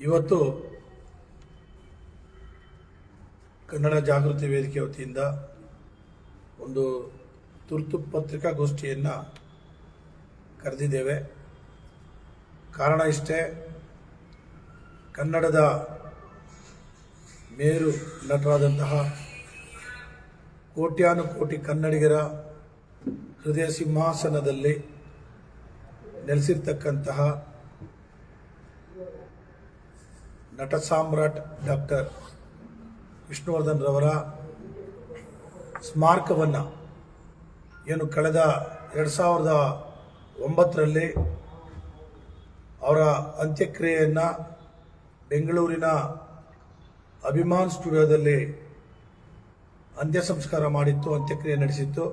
ಇವತ್ತು ಕನ್ನಡ ಜಾಗೃತಿ ವೇದಿಕೆ ವತಿಯಿಂದ ಒಂದು ತುರ್ತು ಪತ್ರಿಕಾಗೋಷ್ಠಿಯನ್ನು ಕರೆದಿದ್ದೇವೆ. ಕಾರಣ ಇಷ್ಟೇ, ಕನ್ನಡದ ಮೇರು ನಟರಾದಂತಹ ಕೋಟ್ಯಾನುಕೋಟಿ ಕನ್ನಡಿಗರ ಹೃದಯ ಸಿಂಹಾಸನದಲ್ಲಿ ನೆಲೆಸಿರ್ತಕ್ಕಂತಹ ನಟ ಸಾಮ್ರಾಟ್ ಡಾಕ್ಟರ್ ವಿಷ್ಣುವರ್ಧನ್ ರವರ ಸ್ಮಾರಕವನ್ನು ಏನು ಕಳೆದ ಎರಡು ಸಾವಿರದ ಒಂಬತ್ತರಲ್ಲಿ ಅವರ ಅಂತ್ಯಕ್ರಿಯೆಯನ್ನು ಬೆಂಗಳೂರಿನ ಅಭಿಮಾನ್ ಸ್ಟುಡಿಯೋದಲ್ಲಿ ಅಂತ್ಯ ಸಂಸ್ಕಾರ ಮಾಡಿತ್ತು, ಅಂತ್ಯಕ್ರಿಯೆ ನಡೆಸಿತ್ತು.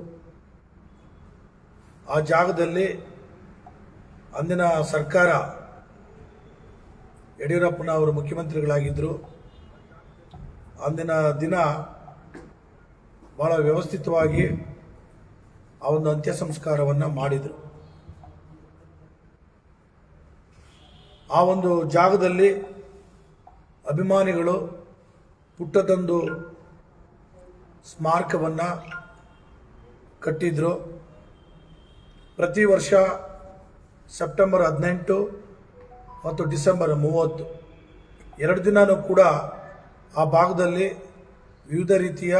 ಆ ಜಾಗದಲ್ಲಿ ಅಂದಿನ ಸರ್ಕಾರ ಯಡಿಯೂರಪ್ಪನವರು ಮುಖ್ಯಮಂತ್ರಿಗಳಾಗಿದ್ದರು ಅಂದಿನ ದಿನ ಬಹಳ ವ್ಯವಸ್ಥಿತವಾಗಿ ಆ ಒಂದು ಅಂತ್ಯ ಸಂಸ್ಕಾರವನ್ನು ಮಾಡಿದರು. ಆ ಒಂದು ಜಾಗದಲ್ಲಿ ಅಭಿಮಾನಿಗಳು ಪುಟ್ಟದೊಂದು ಸ್ಮಾರಕವನ್ನು ಕಟ್ಟಿದ್ರು. ಪ್ರತಿ ವರ್ಷ ಸೆಪ್ಟೆಂಬರ್ ಹದಿನೆಂಟು ಮತ್ತು ಡಿಸೆಂಬರ್ ಮೂವತ್ತು. ಎರಡು ದಿನವೂ ಕೂಡ ಆ ಭಾಗದಲ್ಲಿ ವಿವಿಧ ರೀತಿಯ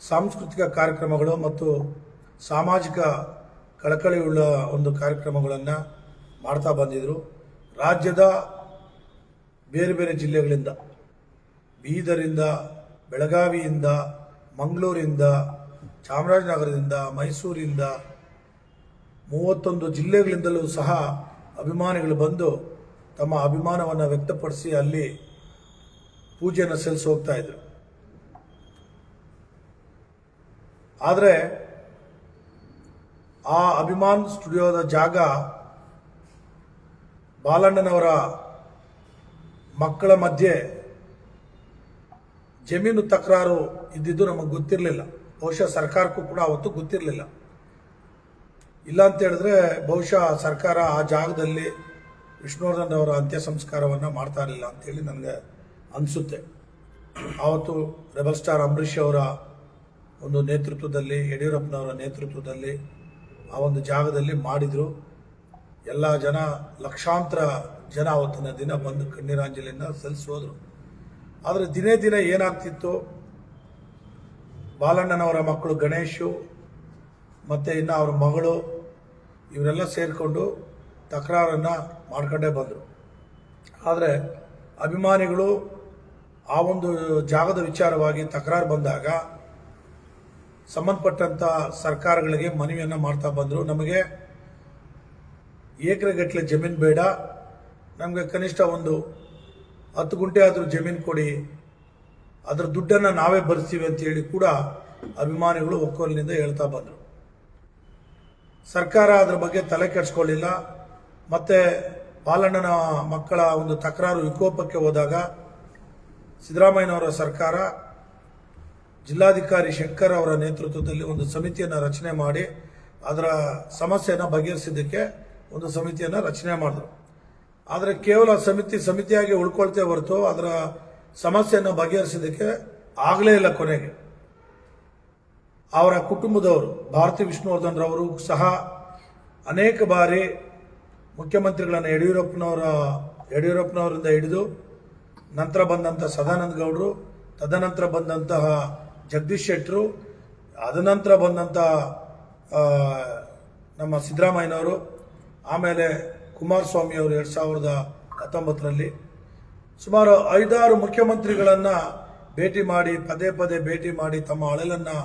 ಸಾಂಸ್ಕೃತಿಕ ಕಾರ್ಯಕ್ರಮಗಳು ಮತ್ತು ಸಾಮಾಜಿಕ ಕಳಕಳಿಯುಳ್ಳ ಒಂದು ಕಾರ್ಯಕ್ರಮಗಳನ್ನು ಮಾಡ್ತಾ ಬಂದಿದ್ದರು ರಾಜ್ಯದ ಬೇರೆ ಬೇರೆ ಜಿಲ್ಲೆಗಳಿಂದ, ಬೀದರಿಂದ, ಬೆಳಗಾವಿಯಿಂದ, ಮಂಗಳೂರಿಂದ, ಚಾಮರಾಜನಗರದಿಂದ, ಮೈಸೂರಿಂದ ಮೂವತ್ತೊಂದು ಜಿಲ್ಲೆಗಳಿಂದಲೂ ಸಹ ಅಭಿಮಾನಿಗಳು ಬಂದು ತಮ್ಮ ಅಭಿಮಾನವನ್ನು ವ್ಯಕ್ತಪಡಿಸಿ ಅಲ್ಲಿ ಪೂಜೆಯನ್ನು ಸಲ್ಲಿಸಿ ಹೋಗ್ತಾ ಇದ್ರು. ಆದರೆ ಆ ಅಭಿಮಾನ್ ಸ್ಟುಡಿಯೋದ ಜಾಗ ಬಾಲಣ್ಣನವರ ಮಕ್ಕಳ ಮಧ್ಯೆ ಜಮೀನು ತಕರಾರು ಇದ್ದಿದ್ದು ನಮಗೆ ಗೊತ್ತಿರಲಿಲ್ಲ. ಬಹುಶಃ ಸರ್ಕಾರಕ್ಕೂ ಕೂಡ ಅವತ್ತು ಗೊತ್ತಿರಲಿಲ್ಲ. ಇಲ್ಲ ಅಂತ ಹೇಳಿದ್ರೆ ಬಹುಶಃ ಸರ್ಕಾರ ಆ ಜಾಗದಲ್ಲಿ ವಿಷ್ಣುವರ್ಧನ್ ಅವರ ಅಂತ್ಯ ಸಂಸ್ಕಾರವನ್ನು ಮಾಡ್ತಾ ಇರಲಿಲ್ಲ ಅಂತೇಳಿ ನನಗೆ ಅನಿಸುತ್ತೆ. ಆವತ್ತು ರೆಬಲ್ ಸ್ಟಾರ್ ಅಂಬರೀಷ್ ಅವರ ಒಂದು ನೇತೃತ್ವದಲ್ಲಿ, ಯಡಿಯೂರಪ್ಪನವರ ನೇತೃತ್ವದಲ್ಲಿ ಆ ಒಂದು ಜಾಗದಲ್ಲಿ ಮಾಡಿದರು. ಎಲ್ಲ ಜನ, ಲಕ್ಷಾಂತರ ಜನ ಅವತ್ತಿನ ದಿನ ಬಂದು ಕಣ್ಣೀರಾಂಜಲಿಯನ್ನು ಸಲ್ಲಿಸೋದ್ರು ಆದರೆ ದಿನೇ ದಿನ ಏನಾಗ್ತಿತ್ತು? ಬಾಲಣ್ಣನವರ ಮಕ್ಕಳು ಗಣೇಶು, ಮತ್ತು ಇನ್ನು ಅವರ ಮಗಳು ಇವರೆಲ್ಲ ಸೇರಿಕೊಂಡು ತಕರಾರನ್ನು ಮಾಡ್ಕೊಂಡೇ ಬಂದರು. ಆದರೆ ಅಭಿಮಾನಿಗಳು ಆ ಒಂದು ಜಾಗದ ವಿಚಾರವಾಗಿ ತಕರಾರು ಬಂದಾಗ ಸಂಬಂಧಪಟ್ಟಂಥ ಸರ್ಕಾರಗಳಿಗೆ ಮನವಿಯನ್ನು ಮಾಡ್ತಾ ಬಂದರು. ನಮಗೆ ಏಕರೆಗಟ್ಟಲೆ ಜಮೀನು ಬೇಡ, ನಮಗೆ ಕನಿಷ್ಠ ಒಂದು ಹತ್ತು ಗುಂಟೆ ಆದರೂ ಜಮೀನು ಕೊಡಿ, ಅದರ ದುಡ್ಡನ್ನು ನಾವೇ ಭರಿಸ್ತೀವಿ ಅಂತೇಳಿ ಕೂಡ ಅಭಿಮಾನಿಗಳು ಒಕ್ಕೊಲಿನಿಂದ ಹೇಳ್ತಾ ಬಂದರು. ಸರ್ಕಾರ ಅದರ ಬಗ್ಗೆ ತಲೆ ಕೆಡಿಸ್ಕೊಳ್ಳಿಲ್ಲ. ಮತ್ತು ಬಾಲಣ್ಣನ ಮಕ್ಕಳ ಒಂದು ತಕರಾರು ವಿಕೋಪಕ್ಕೆ ಹೋದಾಗ ಸಿದ್ದರಾಮಯ್ಯನವರ ಸರ್ಕಾರ ಜಿಲ್ಲಾಧಿಕಾರಿ ಶಂಕರ್ ಅವರ ನೇತೃತ್ವದಲ್ಲಿ ಒಂದು ಸಮಿತಿಯನ್ನು ರಚನೆ ಮಾಡಿ ಅದರ ಸಮಸ್ಯೆಯನ್ನು ಬಗೆಹರಿಸಿದ್ದಕ್ಕೆ ಒಂದು ಸಮಿತಿಯನ್ನು ರಚನೆ ಮಾಡಿದ್ರು. ಆದರೆ ಕೇವಲ ಸಮಿತಿ ಸಮಿತಿಯಾಗಿ ಉಳ್ಕೊಳ್ತೇ ಹೊರತು ಅದರ ಸಮಸ್ಯೆಯನ್ನು ಬಗೆಹರಿಸಿದ್ದಕ್ಕೆ ಆಗಲೇ ಇಲ್ಲ ಕೊನೆಗೆ. ಅವರ ಕುಟುಂಬದವರು ಭಾರತಿ ವಿಷ್ಣುವರ್ಧನ್ ರವರು ಸಹ ಅನೇಕ ಬಾರಿ ಮುಖ್ಯಮಂತ್ರಿಗಳನ್ನು ಯಡಿಯೂರಪ್ಪನವರ, ಯಡಿಯೂರಪ್ಪನವರಿಂದ ಹಿಡಿದು ನಂತರ ಬಂದಂಥ ಸದಾನಂದ ಗೌಡರು, ತದನಂತರ ಬಂದಂತಹ ಜಗದೀಶ್ ಶೆಟ್ಟರು, ಅದನಂತರ ಬಂದಂಥ ನಮ್ಮ ಸಿದ್ದರಾಮಯ್ಯನವರು, ಆಮೇಲೆ ಕುಮಾರಸ್ವಾಮಿ ಅವರು ಎರಡು ಸಾವಿರದ ಹತ್ತೊಂಬತ್ತರಲ್ಲಿ. ಸುಮಾರು ಐದಾರು ಮುಖ್ಯಮಂತ್ರಿಗಳನ್ನು ಭೇಟಿ ಮಾಡಿ, ಪದೇ ಪದೇ ಭೇಟಿ ಮಾಡಿ ತಮ್ಮ ಅಳಲನ್ನು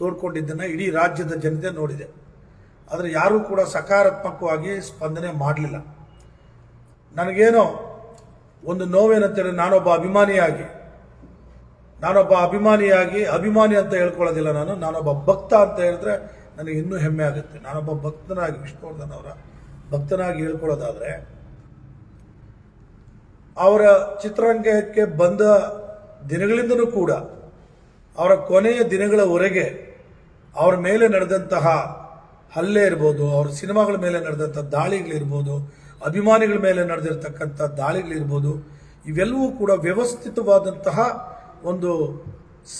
ತೋಡ್ಕೊಂಡಿದ್ದನ್ನು ಇಡೀ ರಾಜ್ಯದ ಜನತೆ ನೋಡಿದೆ. ಆದರೆ ಯಾರೂ ಕೂಡ ಸಕಾರಾತ್ಮಕವಾಗಿ ಸ್ಪಂದನೆ ಮಾಡಲಿಲ್ಲ. ನನಗೇನೋ ಒಂದು ನೋವೇನಂತೇಳಿ ನಾನೊಬ್ಬ ಅಭಿಮಾನಿಯಾಗಿ ನಾನೊಬ್ಬ ಅಭಿಮಾನಿಯಾಗಿ ಅಭಿಮಾನಿ ಅಂತ ಹೇಳ್ಕೊಳ್ಳೋದಿಲ್ಲ ನಾನು, ನಾನೊಬ್ಬ ಭಕ್ತ ಅಂತ ಹೇಳಿದ್ರೆ ನನಗೆ ಇನ್ನೂ ಹೆಮ್ಮೆ ಆಗುತ್ತೆ. ನಾನೊಬ್ಬ ಭಕ್ತನಾಗಿ, ವಿಷ್ಣುವರ್ಧನ್ ಅವರ ಭಕ್ತನಾಗಿ ಹೇಳ್ಕೊಳ್ಳೋದಾದರೆ, ಅವರ ಚಿತ್ರರಂಗಕ್ಕೆ ಬಂದ ದಿನಗಳಿಂದಲೂ ಕೂಡ, ಅವರ ಕೊನೆಯ ದಿನಗಳವರೆಗೆ ಅವರ ಮೇಲೆ ನಡೆದಂತಹ ಹಲ್ಲೆ ಇರ್ಬೋದು, ಅವ್ರ ಸಿನಿಮಾಗಳ ಮೇಲೆ ನಡೆದಂಥ ದಾಳಿಗಳಿರ್ಬೋದು, ಅಭಿಮಾನಿಗಳ ಮೇಲೆ ನಡೆದಿರ್ತಕ್ಕಂಥ ದಾಳಿಗಳಿರ್ಬೋದು, ಇವೆಲ್ಲವೂ ಕೂಡ ವ್ಯವಸ್ಥಿತವಾದಂತಹ ಒಂದು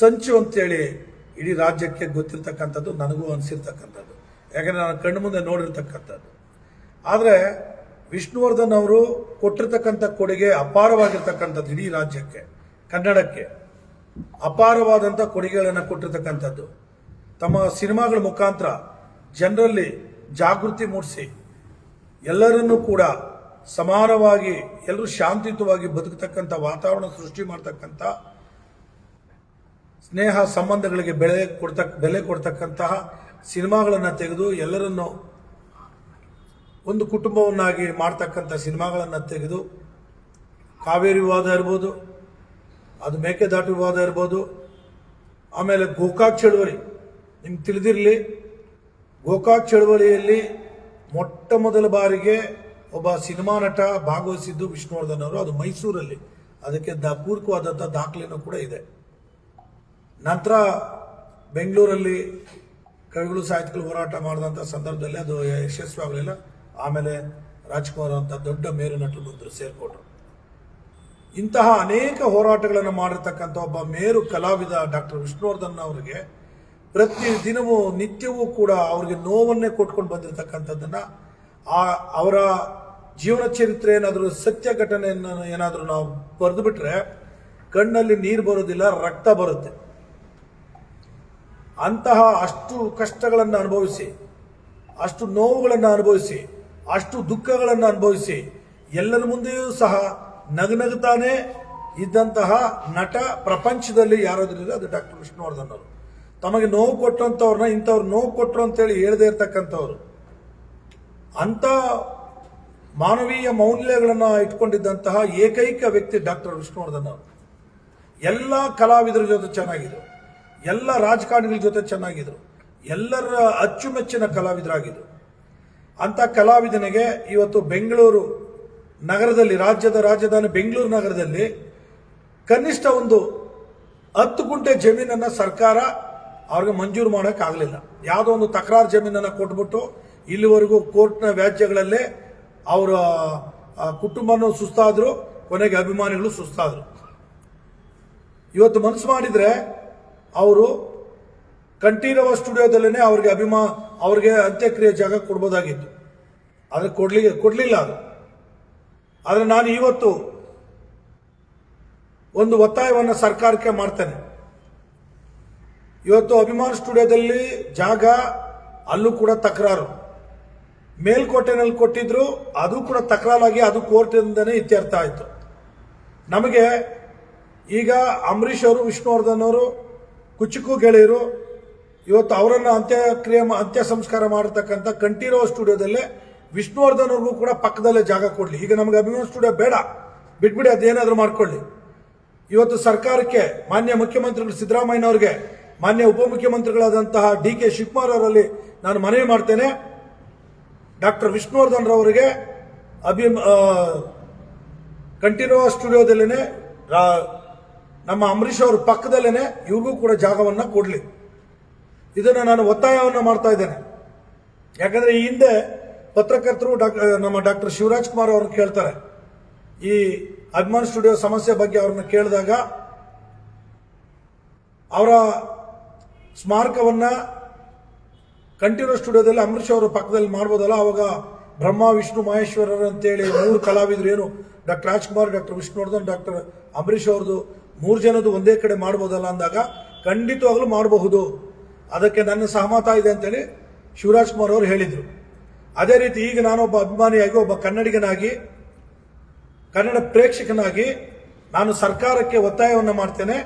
ಸಂಚು ಅಂತೇಳಿ ಇಡೀ ರಾಜ್ಯಕ್ಕೆ ಗೊತ್ತಿರ್ತಕ್ಕಂಥದ್ದು, ನನಗೂ ಅನಿಸಿರ್ತಕ್ಕಂಥದ್ದು. ಯಾಕಂದರೆ ನಾನು ಕಣ್ಣು ಮುಂದೆ ನೋಡಿರ್ತಕ್ಕಂಥದ್ದು. ಆದರೆ ವಿಷ್ಣುವರ್ಧನ್ ಅವರು ಕೊಟ್ಟಿರ್ತಕ್ಕಂಥ ಕೊಡುಗೆ ಅಪಾರವಾಗಿರ್ತಕ್ಕಂಥದ್ದು ಇಡೀ ರಾಜ್ಯಕ್ಕೆ, ಕನ್ನಡಕ್ಕೆ. ಅಪಾರವಾದಂಥ ಕೊಡುಗೆಗಳನ್ನು ಕೊಟ್ಟಿರ್ತಕ್ಕಂಥದ್ದು. ತಮ್ಮ ಸಿನಿಮಾಗಳ ಮುಖಾಂತರ ಜನರಲ್ಲಿ ಜಾಗೃತಿ ಮೂಡಿಸಿ ಎಲ್ಲರನ್ನೂ ಕೂಡ ಸಮಾನವಾಗಿ, ಎಲ್ಲರೂ ಶಾಂತಿಯುತವಾಗಿ ಬದುಕತಕ್ಕಂಥ ವಾತಾವರಣ ಸೃಷ್ಟಿ ಮಾಡ್ತಕ್ಕಂಥ ಸ್ನೇಹ ಸಂಬಂಧಗಳಿಗೆ ಬೆಲೆ ಕೊಡ್ತಕ್ಕ ಬೆಲೆ ಕೊಡ್ತಕ್ಕಂತಹ ಸಿನಿಮಾಗಳನ್ನು ತೆಗೆದು ಎಲ್ಲರನ್ನು ಒಂದು ಕುಟುಂಬವನ್ನಾಗಿ ಮಾಡ್ತಕ್ಕಂಥ ಸಿನಿಮಾಗಳನ್ನು ತೆಗೆದು ಕಾವೇರಿ ವಿವಾದ ಇರ್ಬೋದು, ಅದು ಮೇಕೆದಾಟು ವಿವಾದ ಇರ್ಬೋದು, ಆಮೇಲೆ ಗೋಕಾಕ್ ಚಳುವಳಿ. ನಿಮ್ಗೆ ತಿಳಿದಿರಲಿ, ಗೋಕಾಕ್ ಚಳುವಳಿಯಲ್ಲಿ ಮೊಟ್ಟ ಮೊದಲ ಬಾರಿಗೆ ಒಬ್ಬ ಸಿನಿಮಾ ನಟ ಭಾಗವಹಿಸಿದ್ದು ವಿಷ್ಣುವರ್ಧನ್ ಅವರು, ಅದು ಮೈಸೂರಲ್ಲಿ. ಅದಕ್ಕೆ ದ ದಾಖಲೆನೂ ಕೂಡ ಇದೆ. ನಂತರ ಬೆಂಗಳೂರಲ್ಲಿ ಕವಿಗಳು ಸಾಹಿತ್ಯಗಳು ಹೋರಾಟ ಮಾಡಿದಂಥ ಸಂದರ್ಭದಲ್ಲಿ ಅದು ಯಶಸ್ವಿ ಆಗಲಿಲ್ಲ. ಆಮೇಲೆ ರಾಜ್ಕುಮಾರ್ ಅಂತ ದೊಡ್ಡ ಮೇರು ನಟರು ಬಂದರು ಸೇರ್ಕೊಂಡ್ರು. ಇಂತಹ ಅನೇಕ ಹೋರಾಟಗಳನ್ನು ಮಾಡಿರ್ತಕ್ಕಂಥ ಒಬ್ಬ ಮೇರು ಕಲಾವಿದ ಡಾಕ್ಟರ್ ವಿಷ್ಣುವರ್ಧನ್ ಅವರಿಗೆ ಪ್ರತಿ ದಿನವೂ ನಿತ್ಯವೂ ಕೂಡ ಅವ್ರಿಗೆ ನೋವನ್ನೇ ಕೊಟ್ಕೊಂಡು ಬಂದಿರತಕ್ಕಂಥದ್ದನ್ನ, ಆ ಅವರ ಜೀವನ ಚರಿತ್ರೆ ಏನಾದರೂ ಸತ್ಯ ಘಟನೆಯನ್ನು ಏನಾದರೂ ನಾವು ಬರೆದು ಬಿಟ್ರೆ ಕಣ್ಣಲ್ಲಿ ನೀರು ಬರೋದಿಲ್ಲ, ರಕ್ತ ಬರುತ್ತೆ. ಅಂತಹ ಅಷ್ಟು ಕಷ್ಟಗಳನ್ನು ಅನುಭವಿಸಿ, ಅಷ್ಟು ನೋವುಗಳನ್ನು ಅನುಭವಿಸಿ, ಅಷ್ಟು ದುಃಖಗಳನ್ನು ಅನುಭವಿಸಿ ಎಲ್ಲರ ಮುಂದೆಯೂ ಸಹ ನಗನಗುತ್ತಾನೆ ಇದ್ದಂತಹ ನಟ ಪ್ರಪಂಚದಲ್ಲಿ ಯಾರಾದ್ರೂ ಅದು ಡಾಕ್ಟರ್ ವಿಷ್ಣುವರ್ಧನ್ ಅವರು. ತಮಗೆ ನೋವು ಕೊಟ್ಟಂಥವ್ರನ್ನ ಇಂಥವ್ರು ನೋವು ಕೊಟ್ಟರು ಅಂತೇಳಿ ಹೇಳದೇ ಇರ್ತಕ್ಕಂಥವ್ರು. ಅಂತ ಮಾನವೀಯ ಮೌಲ್ಯಗಳನ್ನು ಇಟ್ಕೊಂಡಿದ್ದಂತಹ ಏಕೈಕ ವ್ಯಕ್ತಿ ಡಾಕ್ಟರ್ ವಿಷ್ಣುವರ್ಧನ್ ಅವರು. ಎಲ್ಲ ಕಲಾವಿದರ ಜೊತೆ ಚೆನ್ನಾಗಿದ್ರು. ಎಲ್ಲ ರಾಜಕಾರಣಿಗಳ ಜೊತೆ ಚೆನ್ನಾಗಿದ್ರು. ಎಲ್ಲರ ಅಚ್ಚುಮೆಚ್ಚಿನ ಕಲಾವಿದರಾಗಿದ್ರು. ಅಂತ ಕಲಾವಿದನಿಗೆ ಇವತ್ತು ಬೆಂಗಳೂರು ನಗರದಲ್ಲಿ, ರಾಜ್ಯದ ರಾಜಧಾನಿ ಬೆಂಗಳೂರು ನಗರದಲ್ಲಿ ಕನಿಷ್ಠ ಒಂದು ಹತ್ತು ಗುಂಟೆ ಜಮೀನನ್ನ ಸರ್ಕಾರ ಅವ್ರಿಗೆ ಮಂಜೂರು ಮಾಡೋಕ್ಕಾಗಲಿಲ್ಲ ಯಾವುದೋ ಒಂದು ತಕರಾರು ಜಮೀನನ್ನು ಕೊಟ್ಬಿಟ್ಟು ಇಲ್ಲಿವರೆಗೂ ಕೋರ್ಟ್ನ ವ್ಯಾಜ್ಯಗಳಲ್ಲೇ ಅವರ ಕುಟುಂಬನ ಕುಟುಂಬನೂ ಸುಸ್ತಾದ್ರು, ಕೊನೆಗೆ ಅಭಿಮಾನಿಗಳು ಸುಸ್ತಾದ್ರು. ಇವತ್ತು ಮನಸ್ಸು ಮಾಡಿದ್ರೆ ಅವರು ಕಂಠೀರವ ಸ್ಟುಡಿಯೋದಲ್ಲೇ ಅವ್ರಿಗೆ ಅಭಿಮಾ, ಅವ್ರಿಗೆ ಅಂತ್ಯಕ್ರಿಯೆ ಜಾಗ ಕೊಡ್ಬೋದಾಗಿತ್ತು. ಆದರೆ ಕೊಡ್ಲಿ, ಕೊಡ್ಲಿಲ್ಲ ಅದು. ಆದರೆ ನಾನು ಇವತ್ತು ಒಂದು ಒತ್ತಾಯವನ್ನು ಸರ್ಕಾರಕ್ಕೆ ಮಾಡ್ತೇನೆ. ಇವತ್ತು ಅಭಿಮಾನ ಸ್ಟುಡಿಯೋದಲ್ಲಿ ಜಾಗ ಅಲ್ಲೂ ಕೂಡ ತಕರಾರು. ಮೇಲ್ಕೋಟೆನಲ್ಲಿ ಕೊಟ್ಟಿದ್ರು, ಅದು ಕೂಡ ತಕರಾರಾಗಿ ಅದು ಕೋರ್ಟಿಂದನೇ ಇತ್ಯರ್ಥ ಆಯಿತು. ನಮಗೆ ಈಗ ಅಂಬರೀಷ್ ಅವರು, ವಿಷ್ಣುವರ್ಧನ್ ಅವರು, ಕುಚುಕು ಗೆಳೆಯರು, ಇವತ್ತು ಅವರನ್ನು ಅಂತ್ಯಕ್ರಿಯೆ ಅಂತ್ಯ ಸಂಸ್ಕಾರ ಮಾಡತಕ್ಕಂಥ ಕಂಠೀರವ ಸ್ಟುಡಿಯೋದಲ್ಲೇ ವಿಷ್ಣುವರ್ಧನ್ ಅವ್ರಿಗೂ ಕೂಡ ಪಕ್ಕದಲ್ಲೇ ಜಾಗ ಕೊಡಲಿ. ಈಗ ನಮಗೆ ಅಭಿಮಾನ ಸ್ಟುಡಿಯೋ ಬೇಡ. ಬಿಟ್ಬಿಡಿ ಅದೇನಾದರೂ ಮಾಡ್ಕೊಳ್ಳಿ. ಇವತ್ತು ಸರ್ಕಾರಕ್ಕೆ, ಮಾನ್ಯ ಮುಖ್ಯಮಂತ್ರಿಗಳು ಸಿದ್ದರಾಮಯ್ಯನವರಿಗೆ ಮಾನ್ಯ ಉಪಮುಖ್ಯಮಂತ್ರಿಗಳಾದಂತಹ ಡಿ ಕೆ ಶಿವಕುಮಾರ್ ಅವರಲ್ಲಿ ನಾನು ಮನವಿ ಮಾಡ್ತೇನೆ. ಡಾಕ್ಟರ್ ವಿಷ್ಣುವರ್ಧನ್ ರವರಿಗೆ ಅಭಿ ಕಂಟಿನ್ಯೂ ಸ್ಟುಡಿಯೋದಲ್ಲೇ ನಮ್ಮ ಅಂಬರೀಷ್ ಅವ್ರ ಪಕ್ಕದಲ್ಲೇ ಇವ್ರಿಗೂ ಕೂಡ ಜಾಗವನ್ನು ಕೊಡಲಿ. ಇದನ್ನು ನಾನು ಒತ್ತಾಯವನ್ನು ಮಾಡ್ತಾ ಇದ್ದೇನೆ. ಯಾಕಂದರೆ ಈ ಹಿಂದೆ ಪತ್ರಕರ್ತರು ಡಾಕ್ ನಮ್ಮ ಡಾಕ್ಟರ್ ಶಿವರಾಜ್ ಕುಮಾರ್ ಅವ್ರನ್ನ ಕೇಳ್ತಾರೆ. ಈ ಅಭಿಮಾನ್ ಸ್ಟುಡಿಯೋ ಸಮಸ್ಯೆ ಬಗ್ಗೆ ಅವ್ರನ್ನ ಕೇಳಿದಾಗ ಅವರ ಸ್ಮಾರಕವನ್ನ ಕಂಠೀರವ ಸ್ಟುಡಿಯೋದಲ್ಲಿ ಅಂಬರೀಷ್ ಅವರ ಪಕ್ಕದಲ್ಲಿ ಮಾಡ್ಬೋದಲ್ಲ? ಅವಾಗ ಬ್ರಹ್ಮ, ವಿಷ್ಣು, ಮಹೇಶ್ವರರು ಅಂತೇಳಿ ಮೂರು ಕಲಾವಿದರು ಏನು? Doctor Rajkumar, doctor Vishnuvardhan, doctor Ambareesh ಅವ್ರದ್ದು ಮೂರು ಜನದ್ದು ಒಂದೇ ಕಡೆ ಮಾಡ್ಬೋದಲ್ಲ ಅಂದಾಗ ಖಂಡಿತವಾಗ್ಲೂ ಮಾಡಬಹುದು. ಅದಕ್ಕೆ ನನ್ನ ಸಹಮತ ಇದೆ ಅಂತೇಳಿ ಶಿವರಾಜ್ ಕುಮಾರ್ ಅವರು ಹೇಳಿದರು. ಅದೇ ರೀತಿ ಈಗ ನಾನೊಬ್ಬ ಅಭಿಮಾನಿಯಾಗಿ, ಒಬ್ಬ ಕನ್ನಡಿಗನಾಗಿ, ಕನ್ನಡ ಪ್ರೇಕ್ಷಕನಾಗಿ ನಾನು ಸರ್ಕಾರಕ್ಕೆ ಒತ್ತಾಯವನ್ನು ಮಾಡ್ತೇನೆ.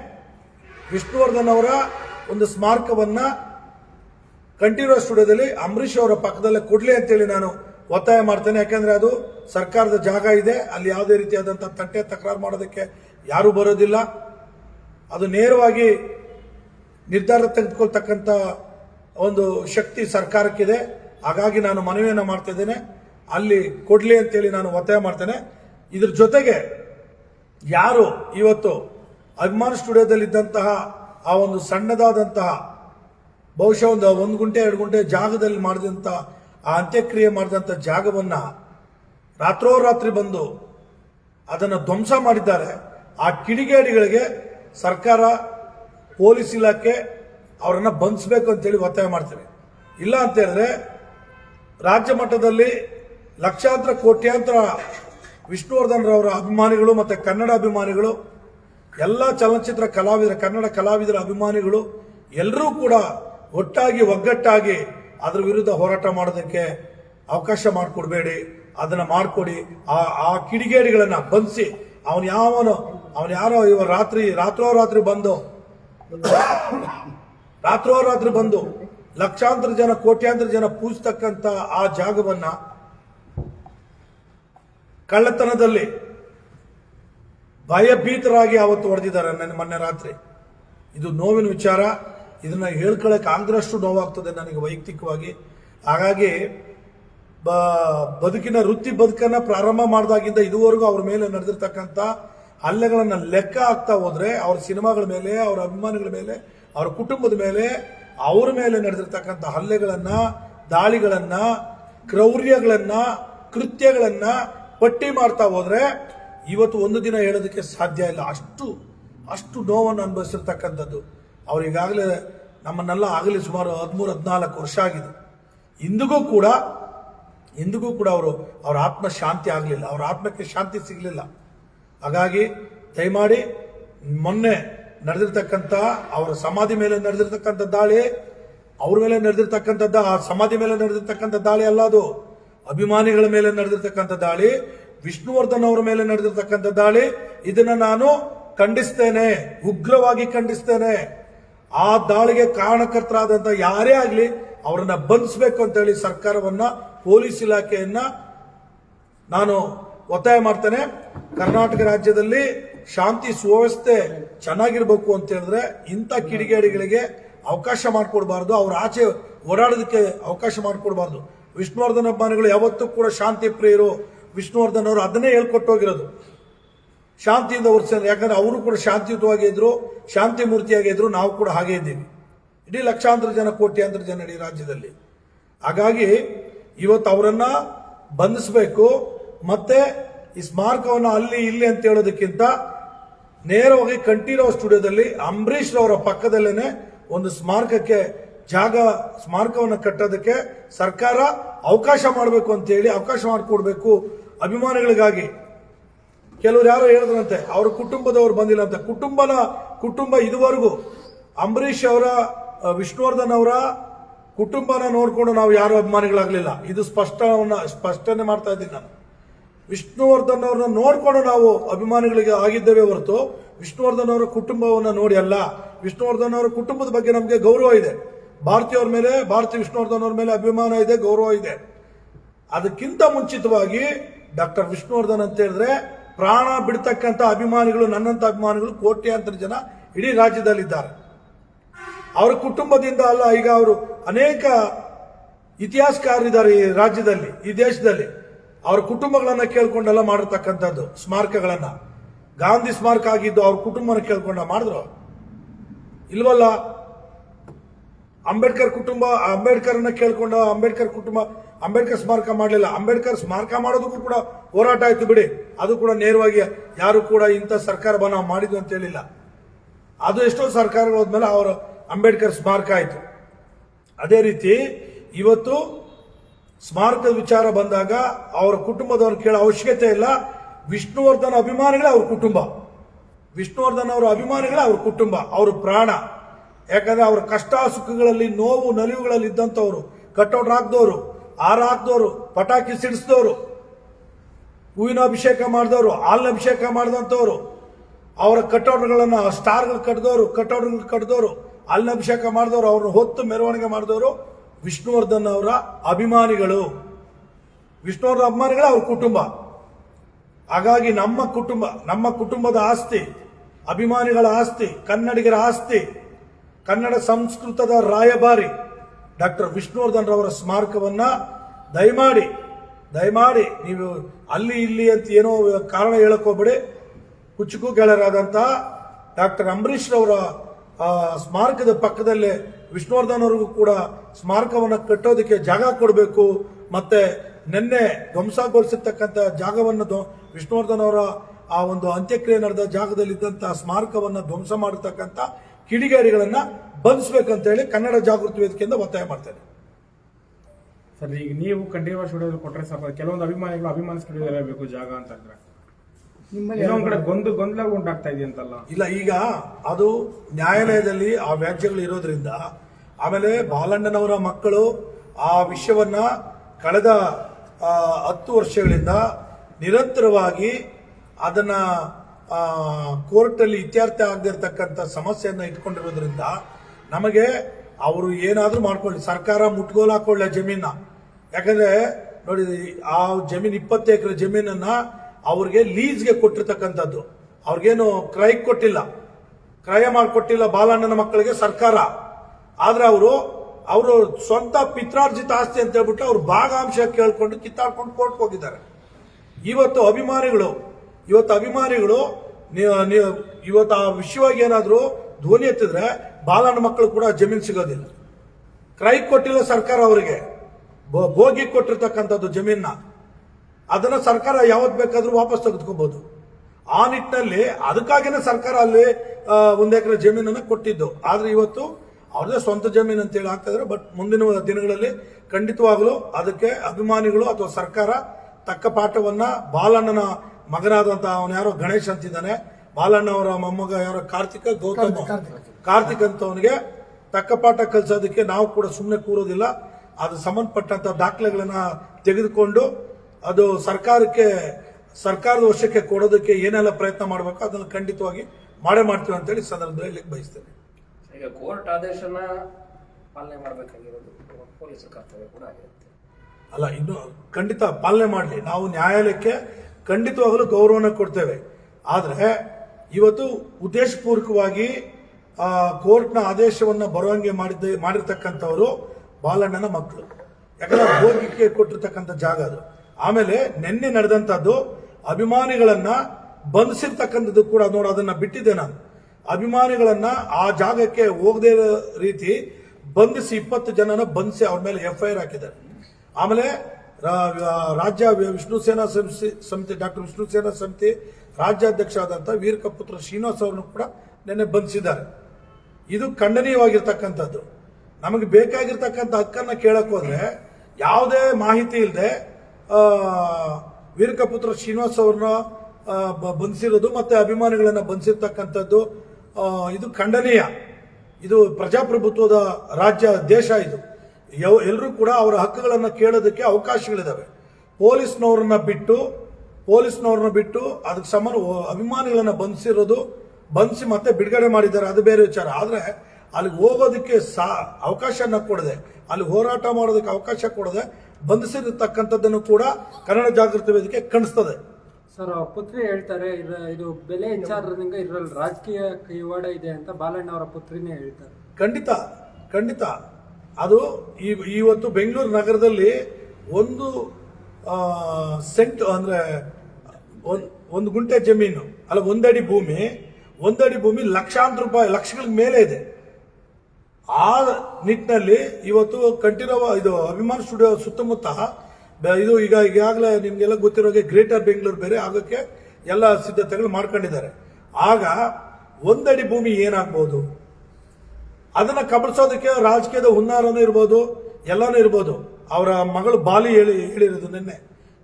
ವಿಷ್ಣುವರ್ಧನ್ ಅವರ ಒಂದು ಸ್ಮಾರಕವನ್ನ ಕಂಠೀರವ ಸ್ಟುಡಿಯೋದಲ್ಲಿ ಅಂಬರೀಶ್ ಅವರ ಪಕ್ಕದಲ್ಲೇ ಕೊಡಲಿ ಅಂತೇಳಿ ನಾನು ಒತ್ತಾಯ ಮಾಡ್ತೇನೆ. ಯಾಕಂದ್ರೆ ಅದು ಸರ್ಕಾರದ ಜಾಗ ಇದೆ. ಅಲ್ಲಿ ಯಾವುದೇ ರೀತಿಯಾದಂಥ ತಂಟೆ ತಕರಾರು ಮಾಡೋದಕ್ಕೆ ಯಾರೂ ಬರೋದಿಲ್ಲ. ಅದು ನೇರವಾಗಿ ನಿರ್ಧಾರ ತೆಗೆದುಕೊಳ್ತಕ್ಕಂಥ ಒಂದು ಶಕ್ತಿ ಸರ್ಕಾರಕ್ಕಿದೆ. ಹಾಗಾಗಿ ನಾನು ಮನವಿಯನ್ನು ಮಾಡ್ತಾ ಇದ್ದೇನೆ. ಅಲ್ಲಿ ಕೊಡಲಿ ಅಂತೇಳಿ ನಾನು ಒತ್ತಾಯ ಮಾಡ್ತೇನೆ. ಇದ್ರ ಜೊತೆಗೆ ಯಾರು ಇವತ್ತು ಅಭಿಮಾನ ಸ್ಟುಡಿಯೋದಲ್ಲಿದ್ದಂತಹ ಆ ಒಂದು ಸಣ್ಣದಾದಂತಹ, ಬಹುಶಃ ಒಂದು ಒಂದು ಗುಂಟೆ, ಎರಡು ಗುಂಟೆ ಜಾಗದಲ್ಲಿ ಮಾಡಿದಂಥ ಆ ಅಂತ್ಯಕ್ರಿಯೆ ಮಾಡಿದಂಥ ಜಾಗವನ್ನ ರಾತ್ರೋರಾತ್ರಿ ಬಂದು ಅದನ್ನು ಧ್ವಂಸ ಮಾಡಿದ್ದಾರೆ. ಆ ಕಿಡಿಗೇಡಿಗಳಿಗೆ ಸರ್ಕಾರ, ಪೊಲೀಸ್ ಇಲಾಖೆ ಅವರನ್ನು ಬಂಧಿಸಬೇಕು ಅಂತೇಳಿ ಒತ್ತಾಯ ಮಾಡ್ತೀವಿ. ಇಲ್ಲ ಅಂತ ಹೇಳಿದ್ರೆ ರಾಜ್ಯ ಮಟ್ಟದಲ್ಲಿ ಲಕ್ಷಾಂತರ ಕೋಟ್ಯಾಂತರ ವಿಷ್ಣುವರ್ಧನ್ ರವರ ಅಭಿಮಾನಿಗಳು ಮತ್ತು ಕನ್ನಡ ಅಭಿಮಾನಿಗಳು ಎಲ್ಲ ಚಲನಚಿತ್ರ ಕಲಾವಿದರ, ಕನ್ನಡ ಕಲಾವಿದರ ಅಭಿಮಾನಿಗಳು ಎಲ್ಲರೂ ಕೂಡ ಒಟ್ಟಾಗಿ, ಒಗ್ಗಟ್ಟಾಗಿ ಅದರ ವಿರುದ್ಧ ಹೋರಾಟ ಮಾಡೋದಕ್ಕೆ ಅವಕಾಶ ಮಾಡಿಕೊಡ್ಬೇಡಿ. ಅದನ್ನ ಮಾಡಿಕೊಡಿ. ಆ ಆ ಕಿಡಿಗೇಡಿಗಳನ್ನು ಬಂಧಿಸಿ ಅವನು ಯಾವನು, ಅವನು ಯಾರೋ ಇವ ರಾತ್ರಿ, ರಾತ್ರೋರಾತ್ರಿ ಬಂದು ರಾತ್ರೋರಾತ್ರಿ ಬಂದು ಲಕ್ಷಾಂತರ ಜನ, ಕೋಟ್ಯಾಂತರ ಜನ ಪೂಜಿಸ್ತಕ್ಕಂಥ ಆ ಜಾಗವನ್ನ ಕಳ್ಳತನದಲ್ಲಿ ಭಯಭೀತರಾಗಿ ಅವತ್ತು ಹೊಡೆದಿದ್ದಾರೆ ನನ್ನ ಮೊನ್ನೆ ರಾತ್ರಿ. ಇದು ನೋವಿನ ವಿಚಾರ. ಇದನ್ನ ಹೇಳ್ಕೊಳ್ಳೋಕೆ ಆಗದಷ್ಟು ನೋವಾಗ್ತದೆ ನನಗೆ ವೈಯಕ್ತಿಕವಾಗಿ. ಹಾಗಾಗಿ ಬ, ಬದುಕಿನ ವೃತ್ತಿ ಬದುಕನ್ನು ಪ್ರಾರಂಭ ಮಾಡಿದಾಗಿಂದ ಇದುವರೆಗೂ ಅವ್ರ ಮೇಲೆ ನಡೆದಿರ್ತಕ್ಕಂಥ ಹಲ್ಲೆಗಳನ್ನು ಲೆಕ್ಕ ಹಾಕ್ತಾ ಹೋದರೆ ಅವ್ರ ಸಿನಿಮಾಗಳ ಮೇಲೆ, ಅವರ ಅಭಿಮಾನಿಗಳ ಮೇಲೆ, ಅವರ ಕುಟುಂಬದ ಮೇಲೆ, ಅವ್ರ ಮೇಲೆ ನಡೆದಿರ್ತಕ್ಕಂಥ ಹಲ್ಲೆಗಳನ್ನು, ದಾಳಿಗಳನ್ನು, ಕ್ರೌರ್ಯಗಳನ್ನು, ಕೃತ್ಯಗಳನ್ನು ಪಟ್ಟಿ ಮಾಡ್ತಾ ಹೋದ್ರೆ ಇವತ್ತು ಒಂದು ದಿನ ಹೇಳೋದಕ್ಕೆ ಸಾಧ್ಯ ಇಲ್ಲ. ಅಷ್ಟು ಅಷ್ಟು ನೋವನ್ನು ಅನುಭವಿಸಿರ್ತಕ್ಕಂಥದ್ದು. ಅವ್ರು ಈಗಾಗಲೇ ನಮ್ಮನ್ನೆಲ್ಲ ಆಗಲೇ ಸುಮಾರು ಹದಿಮೂರು, ಹದಿನಾಲ್ಕು ವರ್ಷ ಆಗಿದೆ. ಇಂದಿಗೂ ಕೂಡ ಇಂದಿಗೂ ಕೂಡ ಅವರು, ಅವರ ಆತ್ಮ ಶಾಂತಿ ಆಗಲಿಲ್ಲ. ಅವರ ಆತ್ಮಕ್ಕೆ ಶಾಂತಿ ಸಿಗಲಿಲ್ಲ. ಹಾಗಾಗಿ ದಯಮಾಡಿ ಮೊನ್ನೆ ನಡೆದಿರ್ತಕ್ಕಂಥ, ಅವರ ಸಮಾಧಿ ಮೇಲೆ ನಡೆದಿರ್ತಕ್ಕಂಥ ದಾಳಿ, ಅವ್ರ ಮೇಲೆ ನಡೆದಿರ್ತಕ್ಕಂಥದ್ದು, ಆ ಸಮಾಧಿ ಮೇಲೆ ನಡೆದಿರ್ತಕ್ಕಂಥ ದಾಳಿ ಅಲ್ಲ ಅದು. ಅಭಿಮಾನಿಗಳ ಮೇಲೆ ನಡೆದಿರ್ತಕ್ಕಂಥ ದಾಳಿ ವಿಷ್ಣುವರ್ಧನ್ ಅವರ ಮೇಲೆ ನಡೆದಿರ್ತಕ್ಕಂಥ ದಾಳಿ, ಇದನ್ನ ನಾನು ಖಂಡಿಸ್ತೇನೆ, ಉಗ್ರವಾಗಿ ಖಂಡಿಸ್ತೇನೆ. ಆ ದಾಳಿಗೆ ಕಾರಣಕರ್ತರಾದಂಥ ಯಾರೇ ಆಗಲಿ ಅವರನ್ನ ಬಂಧಿಸಬೇಕು ಅಂತ ಹೇಳಿ ಸರ್ಕಾರವನ್ನ, ಪೊಲೀಸ್ ಇಲಾಖೆಯನ್ನ ನಾನು ಒತ್ತಾಯ ಮಾಡ್ತೇನೆ. ಕರ್ನಾಟಕ ರಾಜ್ಯದಲ್ಲಿ ಶಾಂತಿ ಸುವ್ಯವಸ್ಥೆ ಚೆನ್ನಾಗಿರ್ಬೇಕು ಅಂತ ಹೇಳಿದ್ರೆ ಇಂಥ ಕಿಡಿಗೇಡಿಗಳಿಗೆ ಅವಕಾಶ ಮಾಡಿಕೊಡ್ಬಾರ್ದು, ಅವ್ರ ಆಚೆ ಓಡಾಡೋದಕ್ಕೆ ಅವಕಾಶ ಮಾಡಿಕೊಡ್ಬಾರ್ದು. ವಿಷ್ಣುವರ್ಧನ್ ಅಭಿಮಾನಿಗಳು ಯಾವತ್ತೂ ಕೂಡ ಶಾಂತಿ ಪ್ರಿಯರು ವಿಷ್ಣುವರ್ಧನ್ ಅವರು ಅದನ್ನೇ ಹೇಳ್ಕೊಟ್ಟೋಗಿರೋದು ಶಾಂತಿಯಿಂದ ವರ್ತಿಸಿದ್ರೆ ಯಾಕಂದ್ರೆ ಅವರು ಕೂಡ ಶಾಂತಿಯುತವಾಗಿ ಇದ್ರು ಶಾಂತಿ ಮೂರ್ತಿಯಾಗಿ ಇದ್ರು, ನಾವು ಕೂಡ ಹಾಗೇ ಇದ್ದೀವಿ. ಇಡೀ ಲಕ್ಷಾಂತರ ಜನ, ಕೋಟ್ಯಾಂತರ ಜನ ಇಡೀ ರಾಜ್ಯದಲ್ಲಿ. ಹಾಗಾಗಿ ಇವತ್ತು ಅವರನ್ನ ಬಂಧಿಸಬೇಕು, ಮತ್ತೆ ಈ ಸ್ಮಾರಕವನ್ನು ಅಲ್ಲಿ ಇಲ್ಲಿ ಅಂತ ಹೇಳೋದಕ್ಕಿಂತ ನೇರವಾಗಿ ಕಂಠೀರವ ಸ್ಟುಡಿಯೋದಲ್ಲಿ ಅಂಬರೀಷ್ ರವರ ಪಕ್ಕದಲ್ಲೇನೆ ಒಂದು ಸ್ಮಾರಕಕ್ಕೆ ಜಾಗ, ಸ್ಮಾರಕವನ್ನು ಕಟ್ಟೋದಕ್ಕೆ ಸರ್ಕಾರ ಅವಕಾಶ ಮಾಡಬೇಕು ಅಂತ ಹೇಳಿ ಅವಕಾಶ ಮಾಡಿಕೊಡ್ಬೇಕು ಅಭಿಮಾನಿಗಳಿಗಾಗಿ ಕೆಲವರು ಯಾರೋ ಹೇಳಿದ್ರಂತೆ, ಅವ್ರ ಕುಟುಂಬದವರು ಬಂದಿಲ್ಲ ಅಂತ ಕುಟುಂಬನ, ಕುಟುಂಬ ಇದುವರೆಗೂ ಅಂಬರೀಷ್ ಅವರ ವಿಷ್ಣುವರ್ಧನ್ ಅವರ ಕುಟುಂಬನ ನೋಡಿಕೊಂಡು ನಾವು ಯಾರು ಅಭಿಮಾನಿಗಳಾಗಲಿಲ್ಲ. ಇದು ಸ್ಪಷ್ಟವನ್ನ, ಸ್ಪಷ್ಟನೆ ಮಾಡ್ತಾ ಇದ್ದೀನಿ ನಾನು. ವಿಷ್ಣುವರ್ಧನ್ ಅವ್ರನ್ನ ನೋಡ್ಕೊಂಡು ನಾವು ಅಭಿಮಾನಿಗಳಿಗೆ ಆಗಿದ್ದೇವೆ ಹೊರತು ವಿಷ್ಣುವರ್ಧನ್ ಅವರ ಕುಟುಂಬವನ್ನು ನೋಡಿ ಅಲ್ಲ. ವಿಷ್ಣುವರ್ಧನ್ ಅವರ ಕುಟುಂಬದ ಬಗ್ಗೆ ನಮಗೆ ಗೌರವ ಇದೆ. ಭಾರತೀಯವ್ರ ಮೇಲೆ ಭಾರತೀಯ ವಿಷ್ಣುವರ್ಧನ್ ಅವ್ರ ಮೇಲೆ ಅಭಿಮಾನ ಇದೆ, ಗೌರವ ಇದೆ. ಅದಕ್ಕಿಂತ ಮುಂಚಿತವಾಗಿ ಡಾಕ್ಟರ್ ವಿಷ್ಣುವರ್ಧನ್ ಅಂತ ಹೇಳಿದ್ರೆ ಪ್ರಾಣ ಬಿಡ್ತಕ್ಕಂಥ ಅಭಿಮಾನಿಗಳು ನನ್ನಂತ ಅಭಿಮಾನಿಗಳು ಕೋಟ್ಯಾಂತರ ಜನ ಇಡೀ ರಾಜ್ಯದಲ್ಲಿದ್ದಾರೆ. ಅವರ ಕುಟುಂಬದಿಂದ ಅಲ್ಲ, ಈಗ ಅವರು ಅನೇಕ ಇತಿಹಾಸಕಾರರಿದ್ದಾರೆ ಈ ರಾಜ್ಯದಲ್ಲಿ, ಈ ದೇಶದಲ್ಲಿ. ಅವರ ಕುಟುಂಬಗಳನ್ನ ಕೇಳ್ಕೊಂಡೆಲ್ಲ ಮಾಡಿರ್ತಕ್ಕಂಥದ್ದು, ಸ್ಮಾರಕಗಳನ್ನ. ಗಾಂಧಿ ಸ್ಮಾರಕ ಆಗಿದ್ದು ಅವ್ರ ಕುಟುಂಬನ ಕೇಳ್ಕೊಂಡ ಮಾಡಿದ್ರು ಇಲ್ವಲ್ಲ? ಅಂಬೇಡ್ಕರ್ ಕುಟುಂಬ ಅಂಬೇಡ್ಕರ್ನ ಕೇಳ್ಕೊಂಡ ಅಂಬೇಡ್ಕರ್ ಕುಟುಂಬ ಅಂಬೇಡ್ಕರ್ ಸ್ಮಾರಕ ಮಾಡಲಿಲ್ಲ. ಅಂಬೇಡ್ಕರ್ ಸ್ಮಾರಕ ಮಾಡೋದಕ್ಕೂ ಕೂಡ ಹೋರಾಟ ಆಯ್ತು ಬಿಡಿ. ಅದು ಕೂಡ ನೇರವಾಗಿ ಯಾರು ಕೂಡ ಇಂಥ ಸರ್ಕಾರ ನಾವು ಮಾಡಿದ್ವಿ ಅಂತ ಹೇಳಿಲ್ಲ. ಅದು ಎಷ್ಟೋ ಸರ್ಕಾರಗಳು ಹೋದ್ಮೇಲೆ ಅವರು ಅಂಬೇಡ್ಕರ್ ಸ್ಮಾರಕ ಆಯಿತು. ಅದೇ ರೀತಿ ಇವತ್ತು ಸ್ಮಾರಕದ ವಿಚಾರ ಬಂದಾಗ ಅವರ ಕುಟುಂಬದವ್ರು ಕೇಳೋ ಅವಶ್ಯಕತೆ ಇಲ್ಲ. ವಿಷ್ಣುವರ್ಧನ್ ಅಭಿಮಾನಿಗಳೇ ಅವ್ರ ಕುಟುಂಬ. ವಿಷ್ಣುವರ್ಧನ್ ಅವರ ಅಭಿಮಾನಿಗಳೇ ಅವ್ರ ಕುಟುಂಬ, ಅವ್ರ ಪ್ರಾಣ. ಯಾಕಂದ್ರೆ ಅವರ ಕಷ್ಟ ಸುಖಗಳಲ್ಲಿ, ನೋವು, ನಲಿವುಗಳಲ್ಲಿ ಇದ್ದಂಥವ್ರು ಕಟ್ಟೋಟ್ ಹಾರ ಹಾಕ್ದವ್ರು ಪಟಾಕಿ ಸಿಡಿಸಿದವರು, ಹೂವಿನ ಅಭಿಷೇಕ ಮಾಡಿದವರು, ಹಾಲಿನ ಅಭಿಷೇಕ ಮಾಡಿದಂಥವ್ರು, ಅವರ ಕಟೌಟ್ಗಳನ್ನ ಸ್ಟಾರ್ಗಳು ಕಟ್ಟಿದವರು ಕಟೌಟ್ಗಳು ಕಟ್ಟಿದವರು, ಹಾಲಿನ ಅಭಿಷೇಕ ಮಾಡಿದವರು, ಅವ್ರನ್ನ ಹೊತ್ತು ಮೆರವಣಿಗೆ ಮಾಡಿದವರು, ವಿಷ್ಣುವರ್ಧನ್ ಅವರ ಅಭಿಮಾನಿಗಳು. ವಿಷ್ಣುವರ್ಧನ್ ಅಭಿಮಾನಿಗಳ ಅವ್ರ ಕುಟುಂಬ. ಹಾಗಾಗಿ ನಮ್ಮ ಕುಟುಂಬ, ನಮ್ಮ ಕುಟುಂಬದ ಆಸ್ತಿ, ಅಭಿಮಾನಿಗಳ ಆಸ್ತಿ, ಕನ್ನಡಿಗರ ಆಸ್ತಿ, ಕನ್ನಡ ಸಂಸ್ಕೃತದ ರಾಯಭಾರಿ ಡಾಕ್ಟರ್ ವಿಷ್ಣುವರ್ಧನ್ ರವರ ಸ್ಮಾರಕವನ್ನ ದಯಮಾಡಿ ದಯಮಾಡಿ ನೀವು ಅಲ್ಲಿ ಇಲ್ಲಿ ಅಂತ ಏನೋ ಕಾರಣ ಹೇಳಕ್ಕೋಗ್ಬೇಡಿ ಕುಚುಕು ಗೆಳೆಯರಾದಂಥ ಡಾಕ್ಟರ್ ಅಂಬರೀಶ್ ರವರ ಸ್ಮಾರಕದ ಪಕ್ಕದಲ್ಲೇ ವಿಷ್ಣುವರ್ಧನ್ ಅವ್ರಿಗೂ ಕೂಡ ಸ್ಮಾರಕವನ್ನು ಕಟ್ಟೋದಕ್ಕೆ ಜಾಗ ಕೊಡಬೇಕು. ಮತ್ತೆ ನಿನ್ನೆ ಧ್ವಂಸಗೊಳಿಸಿರ್ತಕ್ಕಂಥ ಜಾಗವನ್ನು ವಿಷ್ಣುವರ್ಧನ್ ಅವರ ಆ ಒಂದು ಅಂತ್ಯಕ್ರಿಯೆ ನಡೆದ ಜಾಗದಲ್ಲಿದ್ದಂತಹ ಸ್ಮಾರಕವನ್ನ ಧ್ವಂಸ ಮಾಡಿರ್ತಕ್ಕಂಥ ಕಿಡಿಗೇಡಿಗಳನ್ನ ಬಂಧಿಸಬೇಕಂತ ಹೇಳಿ ಕನ್ನಡ ಜಾಗೃತಿ ವೇದಿಕೆಯಿಂದ ಒತ್ತಾಯ ಮಾಡ್ತೇನೆ. ಸರ್ ಈಗ ನೀವು ಕಂಠೀರವ ಸ್ಟುಡಿಯೋದಲ್ಲಿ ಕೊಟ್ಟರೆ ಸರ್ ಕೆಲವೊಂದು ಅಭಿಮಾನಿಗಳು ಅಭಿಮಾನ ಸ್ಟುಡಿಯೋದಲ್ಲಿ ಬೇಕು ಜಾಗ ಅಂತ ಅಂದ್ರೆ. ಇನ್ನೊಂದ್ ಕಡೆ ಗೊಂದು ಗೊಂದಲ ಉಂಟಾಗ್ತಾ ಇದೆಯಂತಲ್ಲ ಇಲ್ಲ ಈಗ ಅದು ನ್ಯಾಯಾಲಯದಲ್ಲಿ ಆ ವ್ಯಾಜ್ಯಗಳು ಇರೋದ್ರಿಂದ ಆಮೇಲೆ ಬಾಲಣ್ಣನವರ ಮಕ್ಕಳು ಆ ವಿಷಯವನ್ನ ಕಳೆದ ಹತ್ತು ವರ್ಷಗಳಿಂದ ನಿರಂತರವಾಗಿ ಅದನ್ನ ಕೋರ್ಟಲ್ಲಿ ಇತ್ಯರ್ಥ ಆಗದಿರ್ತಕ್ಕಂಥ ಸಮಸ್ಯೆಯನ್ನು ಇಟ್ಕೊಂಡಿರೋದ್ರಿಂದ ನಮಗೆ ಅವರು ಏನಾದರೂ ಮಾಡ್ಕೊಳ್ಳಿ. ಸರ್ಕಾರ ಮುಟ್ಗೋಲು ಹಾಕೊಳ್ಳ ಜಮೀನ ಯಾಕಂದ್ರೆ ನೋಡಿ, ಆ ಜಮೀನ್ ಇಪ್ಪತ್ತು ಎಕರೆ ಜಮೀನನ್ನ ಅವ್ರಿಗೆ ಲೀಸ್ಗೆ ಕೊಟ್ಟಿರ್ತಕ್ಕಂಥದ್ದು. ಅವ್ರಿಗೇನು ಕ್ರಯಕ್ಕೆ ಕೊಟ್ಟಿಲ್ಲ. ಕ್ರಯ ಮಾಡಿಕೊಟ್ಟಿಲ್ಲ ಬಾಲಣ್ಣನ ಮಕ್ಕಳಿಗೆ ಸರ್ಕಾರ. ಆದ್ರೆ ಅವರು ಅವರು ಸ್ವಂತ ಪಿತ್ರಾರ್ಜಿತ ಆಸ್ತಿ ಅಂತ ಹೇಳ್ಬಿಟ್ಟು ಅವ್ರು ಭಾಗಾಂಶ ಕೇಳ್ಕೊಂಡು ಕಿತ್ತಾಡ್ಕೊಂಡು ಕೋರ್ಟ್ಗೆ ಹೋಗಿದ್ದಾರೆ. ಇವತ್ತು ಅಭಿಮಾನಿಗಳು ಇವತ್ತು ಅಭಿಮಾನಿಗಳು ಇವತ್ತು ಆ ವಿಷಯವಾಗಿ ಏನಾದರೂ ಧ್ವನಿ ಎತ್ತಿದ್ರೆ ಬಾಲಣ್ಣ ಮಕ್ಕಳು ಕೂಡ ಜಮೀನು ಸಿಗೋದಿಲ್ಲ. ಕ್ರೈ ಕೊಟ್ಟಿಲ್ಲ ಸರ್ಕಾರ ಅವರಿಗೆ. ಭೋಗಿ ಕೊಟ್ಟಿರ್ತಕ್ಕಂಥದ್ದು ಜಮೀನ ಅದನ್ನ ಸರ್ಕಾರ ಯಾವತ್ ಬೇಕಾದರೂ ವಾಪಸ್ ತೆಗೆದುಕೋಬಹುದು ಆ ನಿಟ್ಟಿನಲ್ಲಿ ಅದಕ್ಕಾಗಿನೇ ಸರ್ಕಾರ ಅಲ್ಲಿ ಒಂದು ಎಕರೆ ಜಮೀನನ್ನು ಕೊಟ್ಟಿದ್ದು. ಆದ್ರೆ ಇವತ್ತು ಅವ್ರದೇ ಸ್ವಂತ ಜಮೀನು ಅಂತ ಹೇಳಿ ಆಗ್ತಾ ಇದ್ರೆ ಬಟ್ ಮುಂದಿನ ದಿನಗಳಲ್ಲಿ ಖಂಡಿತವಾಗಲೂ ಅದಕ್ಕೆ ಅಭಿಮಾನಿಗಳು ಅಥವಾ ಸರ್ಕಾರ ತಕ್ಕ ಪಾಠವನ್ನ ಬಾಲಣ್ಣನ ಮಗನಾದಂತ ಅವನು ಯಾರೋ ಗಣೇಶ್ ಅಂತಿದ್ದಾನೆ. ಬಾಲಣ್ಣ ಅವರ ಮೊಮ್ಮಗ ಯಾರೋ ಕಾರ್ತಿಕ ಗೌತಮ್ ಕಾರ್ತಿಕ್ ಅಂತವನಿಗೆ ತಕ್ಕ ಪಾಠ ಕಲಿಸೋದಕ್ಕೆ ನಾವು ಕೂಡ ಸುಮ್ಮನೆ ಕೂರೋದಿಲ್ಲ. ಅದು ಸಂಬಂಧಪಟ್ಟಂತ ದಾಖಲೆಗಳನ್ನ ತೆಗೆದುಕೊಂಡು ಅದು ಸರ್ಕಾರಕ್ಕೆ ಸರ್ಕಾರದ ವಶಕ್ಕೆ ಕೊಡೋದಕ್ಕೆ ಏನೆಲ್ಲ ಪ್ರಯತ್ನ ಮಾಡಬೇಕು ಅದನ್ನು ಖಂಡಿತವಾಗಿ ಮಾಡೇ ಮಾಡ್ತೀವಿ ಅಂತೇಳಿ ಹೇಳಿ ಸಂದರ್ಭದಲ್ಲಿ ಹೇಳಲಿಕ್ಕೆ ಬಯಸ್ತೇನೆ. ಈಗ ಕೋರ್ಟ್ ಆದೇಶನ ಪಾಲನೆ ಮಾಡಬೇಕಾಗಿರೋದು ಪೊಲೀಸರ ಕರ್ತವ್ಯ ಕೂಡ ಆಗಿರುತ್ತೆ. ಅಲ್ಲ ಇನ್ನು ಖಂಡಿತ ಪಾಲನೆ ಮಾಡಲಿ. ನಾವು ನ್ಯಾಯಾಲಯಕ್ಕೆ ಖಂಡಿತವಾಗಲೂ ಗೌರವನ ಕೊಡ್ತೇವೆ. ಆದರೆ, ಇವತ್ತು ಉದ್ದೇಶಪೂರ್ವಕವಾಗಿ ಕೋರ್ಟ್ನ ಆದೇಶವನ್ನ ಬರುವಂಗೆ ಮಾಡಿದ್ದ, ಮಾಡಿರ್ತಕ್ಕಂಥವರು ಬಾಲಣ್ಣನ ಮಕ್ಕಳು ಯಾಕಂದ್ರೆ ಹೋಗಿಕೆ ಕೊಟ್ಟಿರ್ತಕ್ಕಂಥ ಜಾಗ ಅದು. ಆಮೇಲೆ ನಿನ್ನೆ ನಡೆದಂಥದ್ದು ಅಭಿಮಾನಿಗಳನ್ನ ಬಂಧಿಸಿರ್ತಕ್ಕಂಥದ್ದು ಕೂಡ ನೋಡಿ, ಅದನ್ನ ಬಿಟ್ಟಿದ್ದೆ ನಾನು. ಅಭಿಮಾನಿಗಳನ್ನ ಆ ಜಾಗಕ್ಕೆ ಹೋಗದೇ ರೀತಿ ಬಂಧಿಸಿ ಇಪ್ಪತ್ತು ಜನನ ಬಂಧಿಸಿ ಅವ್ರ ಮೇಲೆ ಎಫ್ ಐ ಆರ್ ಹಾಕಿದ್ದಾರೆ. ಆಮೇಲೆ ರಾಜ್ಯ ವಿಷ್ಣು ಸೇನಾ ಸಮಿತಿ, ಡಾಕ್ಟರ್ ವಿಷ್ಣು ಸೇನಾ ಸಮಿತಿ ರಾಜ್ಯಾಧ್ಯಕ್ಷ ಆದಂತ ವೀರಕಪುತ್ರ ಶ್ರೀನಿವಾಸ್ ಅವರನ್ನು ಕೂಡ ನಿನ್ನೆ ಬಂಧಿಸಿದ್ದಾರೆ. ಇದು ಖಂಡನೀಯವಾಗಿರ್ತಕ್ಕಂಥದ್ದು. ನಮಗೆ ಬೇಕಾಗಿರ್ತಕ್ಕಂಥ ಹಕ್ಕನ್ನ ಕೇಳಕ್ ಹೋದ್ರೆ ಯಾವುದೇ ಮಾಹಿತಿ ಇಲ್ಲದೆ ವೀರಕಪುತ್ರ ಶ್ರೀನಿವಾಸ್ ಅವ್ರನ್ನ ಬಂಧಿಸಿರೋದು ಮತ್ತೆ ಅಭಿಮಾನಿಗಳನ್ನು ಬಂಧಿಸಿರ್ತಕ್ಕಂಥದ್ದು ಇದು ಖಂಡನೀಯ. ಇದು ಪ್ರಜಾಪ್ರಭುತ್ವದ ರಾಜ್ಯ ದೇಶ ಇದು. ಯವ್ ಎಲ್ಲರೂ ಕೂಡ ಅವರ ಹಕ್ಕುಗಳನ್ನು ಕೇಳೋದಕ್ಕೆ ಅವಕಾಶಗಳಿದ್ದಾವೆ ಪೊಲೀಸ್ನವ್ರನ್ನ ಬಿಟ್ಟು ಪೊಲೀಸ್ನವ್ರನ್ನ ಬಿಟ್ಟು ಅದಕ್ಕೆ ಸಂಬಂಧ ಅಭಿಮಾನಿಗಳನ್ನ ಬಂಧಿಸಿರೋದು ಬಂಧಿಸಿ ಮತ್ತೆ ಬಿಡುಗಡೆ ಮಾಡಿದ್ದಾರೆ ಅದು ಬೇರೆ ವಿಚಾರ. ಆದರೆ ಅಲ್ಲಿಗೆ ಹೋಗೋದಕ್ಕೆ ಸಾ ಅವಕಾಶನ ಕೊಡದೆ ಅಲ್ಲಿ ಹೋರಾಟ ಮಾಡೋದಕ್ಕೆ ಅವಕಾಶ ಕೊಡದೆ ಬಂಧಿಸಿರ್ತಕ್ಕಂಥದ್ದನ್ನು ಕೂಡ ಕನ್ನಡ ಜಾಗೃತಿ ವೇದಿಕೆ ಕಾಣಿಸ್ತದೆ ಸರ್ ಅವ್ರ ಪುತ್ರಿ ಹೇಳ್ತಾರೆ ಇದು ಬೆಲೆ ವಿಚಾರದಿಂದ ಇದರಲ್ಲಿ ರಾಜಕೀಯ ಕೈವಾಡ ಇದೆ ಅಂತ ಬಾಲಣ್ಣ ಅವರ ಪುತ್ರಿನೇ ಹೇಳ್ತಾರೆ. ಖಂಡಿತ ಖಂಡಿತ. ಅದು ಇವತ್ತು ಬೆಂಗಳೂರು ನಗರದಲ್ಲಿ ಒಂದು ಸೆಂಟ್ ಅಂದ್ರೆ, ಒಂದು ಗುಂಟೆ ಜಮೀನು, ಅಲ್ಲ, ಒಂದಡಿ ಭೂಮಿ ಒಂದಡಿ ಭೂಮಿ ಲಕ್ಷಾಂತರ ರೂಪಾಯಿ, ಲಕ್ಷಗಳ ಮೇಲೆ ಇದೆ. ಆ ನಿಟ್ಟಿನಲ್ಲಿ ಇವತ್ತು ಕಂಠೀರವ, ಇದು ಅಭಿಮಾನ್ ಸ್ಟುಡಿಯೋ ಸುತ್ತಮುತ್ತ ಇದು ಈಗ, ಈಗಾಗಲೇ ನಿಮ್ಗೆಲ್ಲ ಗೊತ್ತಿರೋಗೆ ಗ್ರೇಟರ್ ಬೆಂಗಳೂರು ಬೇರೆ ಆಗೋಕ್ಕೆ ಎಲ್ಲ ಸಿದ್ಧತೆಗಳು ಮಾಡ್ಕೊಂಡಿದ್ದಾರೆ. ಆಗ ಒಂದಡಿ ಭೂಮಿ ಏನಾಗ್ಬೋದು? ಅದನ್ನ ಕಬಳಿಸೋದಕ್ಕೆ ರಾಜಕೀಯದ ಹುನ್ನಾರನೂ ಇರ್ಬೋದು, ಎಲ್ಲಾನು ಇರ್ಬೋದು. ಅವರ ಮಗಳು ಬಾಲಿ ಹೇಳಿ, ಹೇಳಿರೋದು ನಿನ್ನೆ.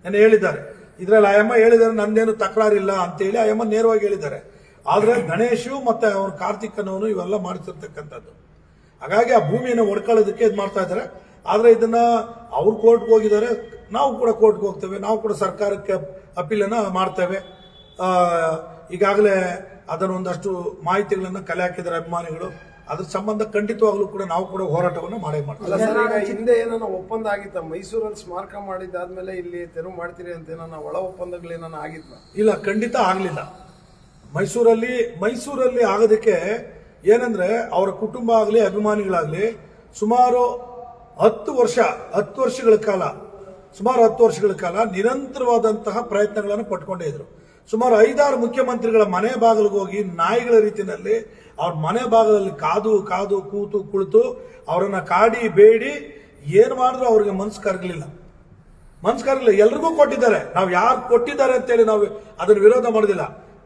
ನಿನ್ನೆ ಹೇಳಿದ್ದಾರೆ. ಇದ್ರಲ್ಲಿ ಅಯ್ಯಮ್ಮ ಹೇಳಿದ್ದಾರೆ, ನಂದೇನು ತಕರಾರಿಲ್ಲ ಅಂತೇಳಿ ಅಯ್ಯಮ್ಮ ನೇರವಾಗಿ ಹೇಳಿದ್ದಾರೆ. ಆದ್ರೆ ಗಣೇಶು ಮತ್ತೆ ಅವನ ಕಾರ್ತಿಕನವನು ಇವೆಲ್ಲ ಮಾಡ್ತಿರ್ತಕ್ಕಂಥದ್ದು ಹಾಗಾಗಿ ಆ ಭೂಮಿಯನ್ನು ಒಡ್ಕೊಳ್ಳೋದಕ್ಕೆ ಇದು ಮಾಡ್ತಾ ಇದ್ದಾರೆ. ಆದ್ರೆ ಇದನ್ನ ಅವ್ರು ಕೋರ್ಟ್ಗೆ ಹೋಗಿದ್ದಾರೆ. ನಾವು ಕೂಡ ಕೋರ್ಟ್ಗೆ ಹೋಗ್ತೇವೆ. ನಾವು ಕೂಡ ಸರ್ಕಾರಕ್ಕೆ ಅಪೀಲನ್ನು ಮಾಡ್ತೇವೆ. ಈಗಾಗಲೇ ಅದನ್ನ ಒಂದಷ್ಟು ಮಾಹಿತಿಗಳನ್ನು ಕಲೆ ಹಾಕಿದ್ದಾರೆ ಅಭಿಮಾನಿಗಳು. ಅದ್ರ ಸಂಬಂಧ ಖಂಡಿತವಾಗ್ಲೂ ಕೂಡ ನಾವು ಕೂಡ ಹೋರಾಟವನ್ನು ಮಾಡೇ ಮಾಡ್ತೀವಿ. ಹಿಂದೆ ಏನೋ ಒಪ್ಪಂದ ಆಗಿತ್ತ? ಮೈಸೂರಲ್ಲಿ ಸ್ಮಾರಕ ಮಾಡಿದ್ದಾದ್ಮೇಲೆ ಇಲ್ಲಿ ತೆರವು ಮಾಡ್ತೀರಿ ಅಂತ ಏನೋ ಒಳ ಒಪ್ಪಂದಗಳು ಏನೋ ಆಗಿತ್ತ ಇಲ್ಲ ಖಂಡಿತ ಆಗಲಿಲ್ಲ. ಮೈಸೂರಲ್ಲಿ ಮೈಸೂರಲ್ಲಿ ಆಗೋದಕ್ಕೆ ಏನಂದ್ರೆ ಅವರ ಕುಟುಂಬ ಆಗಲಿ ಅಭಿಮಾನಿಗಳಾಗಲಿ ಸುಮಾರು ಹತ್ತು ವರ್ಷ ಹತ್ತು ವರ್ಷಗಳ ಕಾಲ ಸುಮಾರು ಹತ್ತು ವರ್ಷಗಳ ಕಾಲ ನಿರಂತರವಾದಂತಹ ಪ್ರಯತ್ನಗಳನ್ನು ಪಟ್ಕೊಂಡೇ ಇದ್ರು. ಸುಮಾರು ಐದಾರು ಮುಖ್ಯಮಂತ್ರಿಗಳ ಮನೆ ಬಾಗಿಲಿಗೆ ಹೋಗಿ ನಾಯಿಗಳ ರೀತಿಯಲ್ಲಿ ಅವ್ರ ಮನೆ ಭಾಗದಲ್ಲಿ ಕಾದು ಕಾದು ಕೂತು ಕುಳಿತು ಅವರನ್ನ ಕಾಡಿ ಬೇಡಿ, ಏನು ಮಾಡಿದ್ರು ಅವ್ರಿಗೆ ಮನಸ್ಸು ಕರಗಲಿಲ್ಲ. ಮನ್ಸ್ಕಾರಿಲ್ಲ ಎಲ್ರಿಗೂ ಕೊಟ್ಟಿದ್ದಾರೆ. ನಾವು ಯಾರು ಕೊಟ್ಟಿದ್ದಾರೆ ಅಂತೇಳಿ ನಾವು ಅದನ್ನ ವಿರೋಧ ಮಾಡೋದಿಲ್ಲ.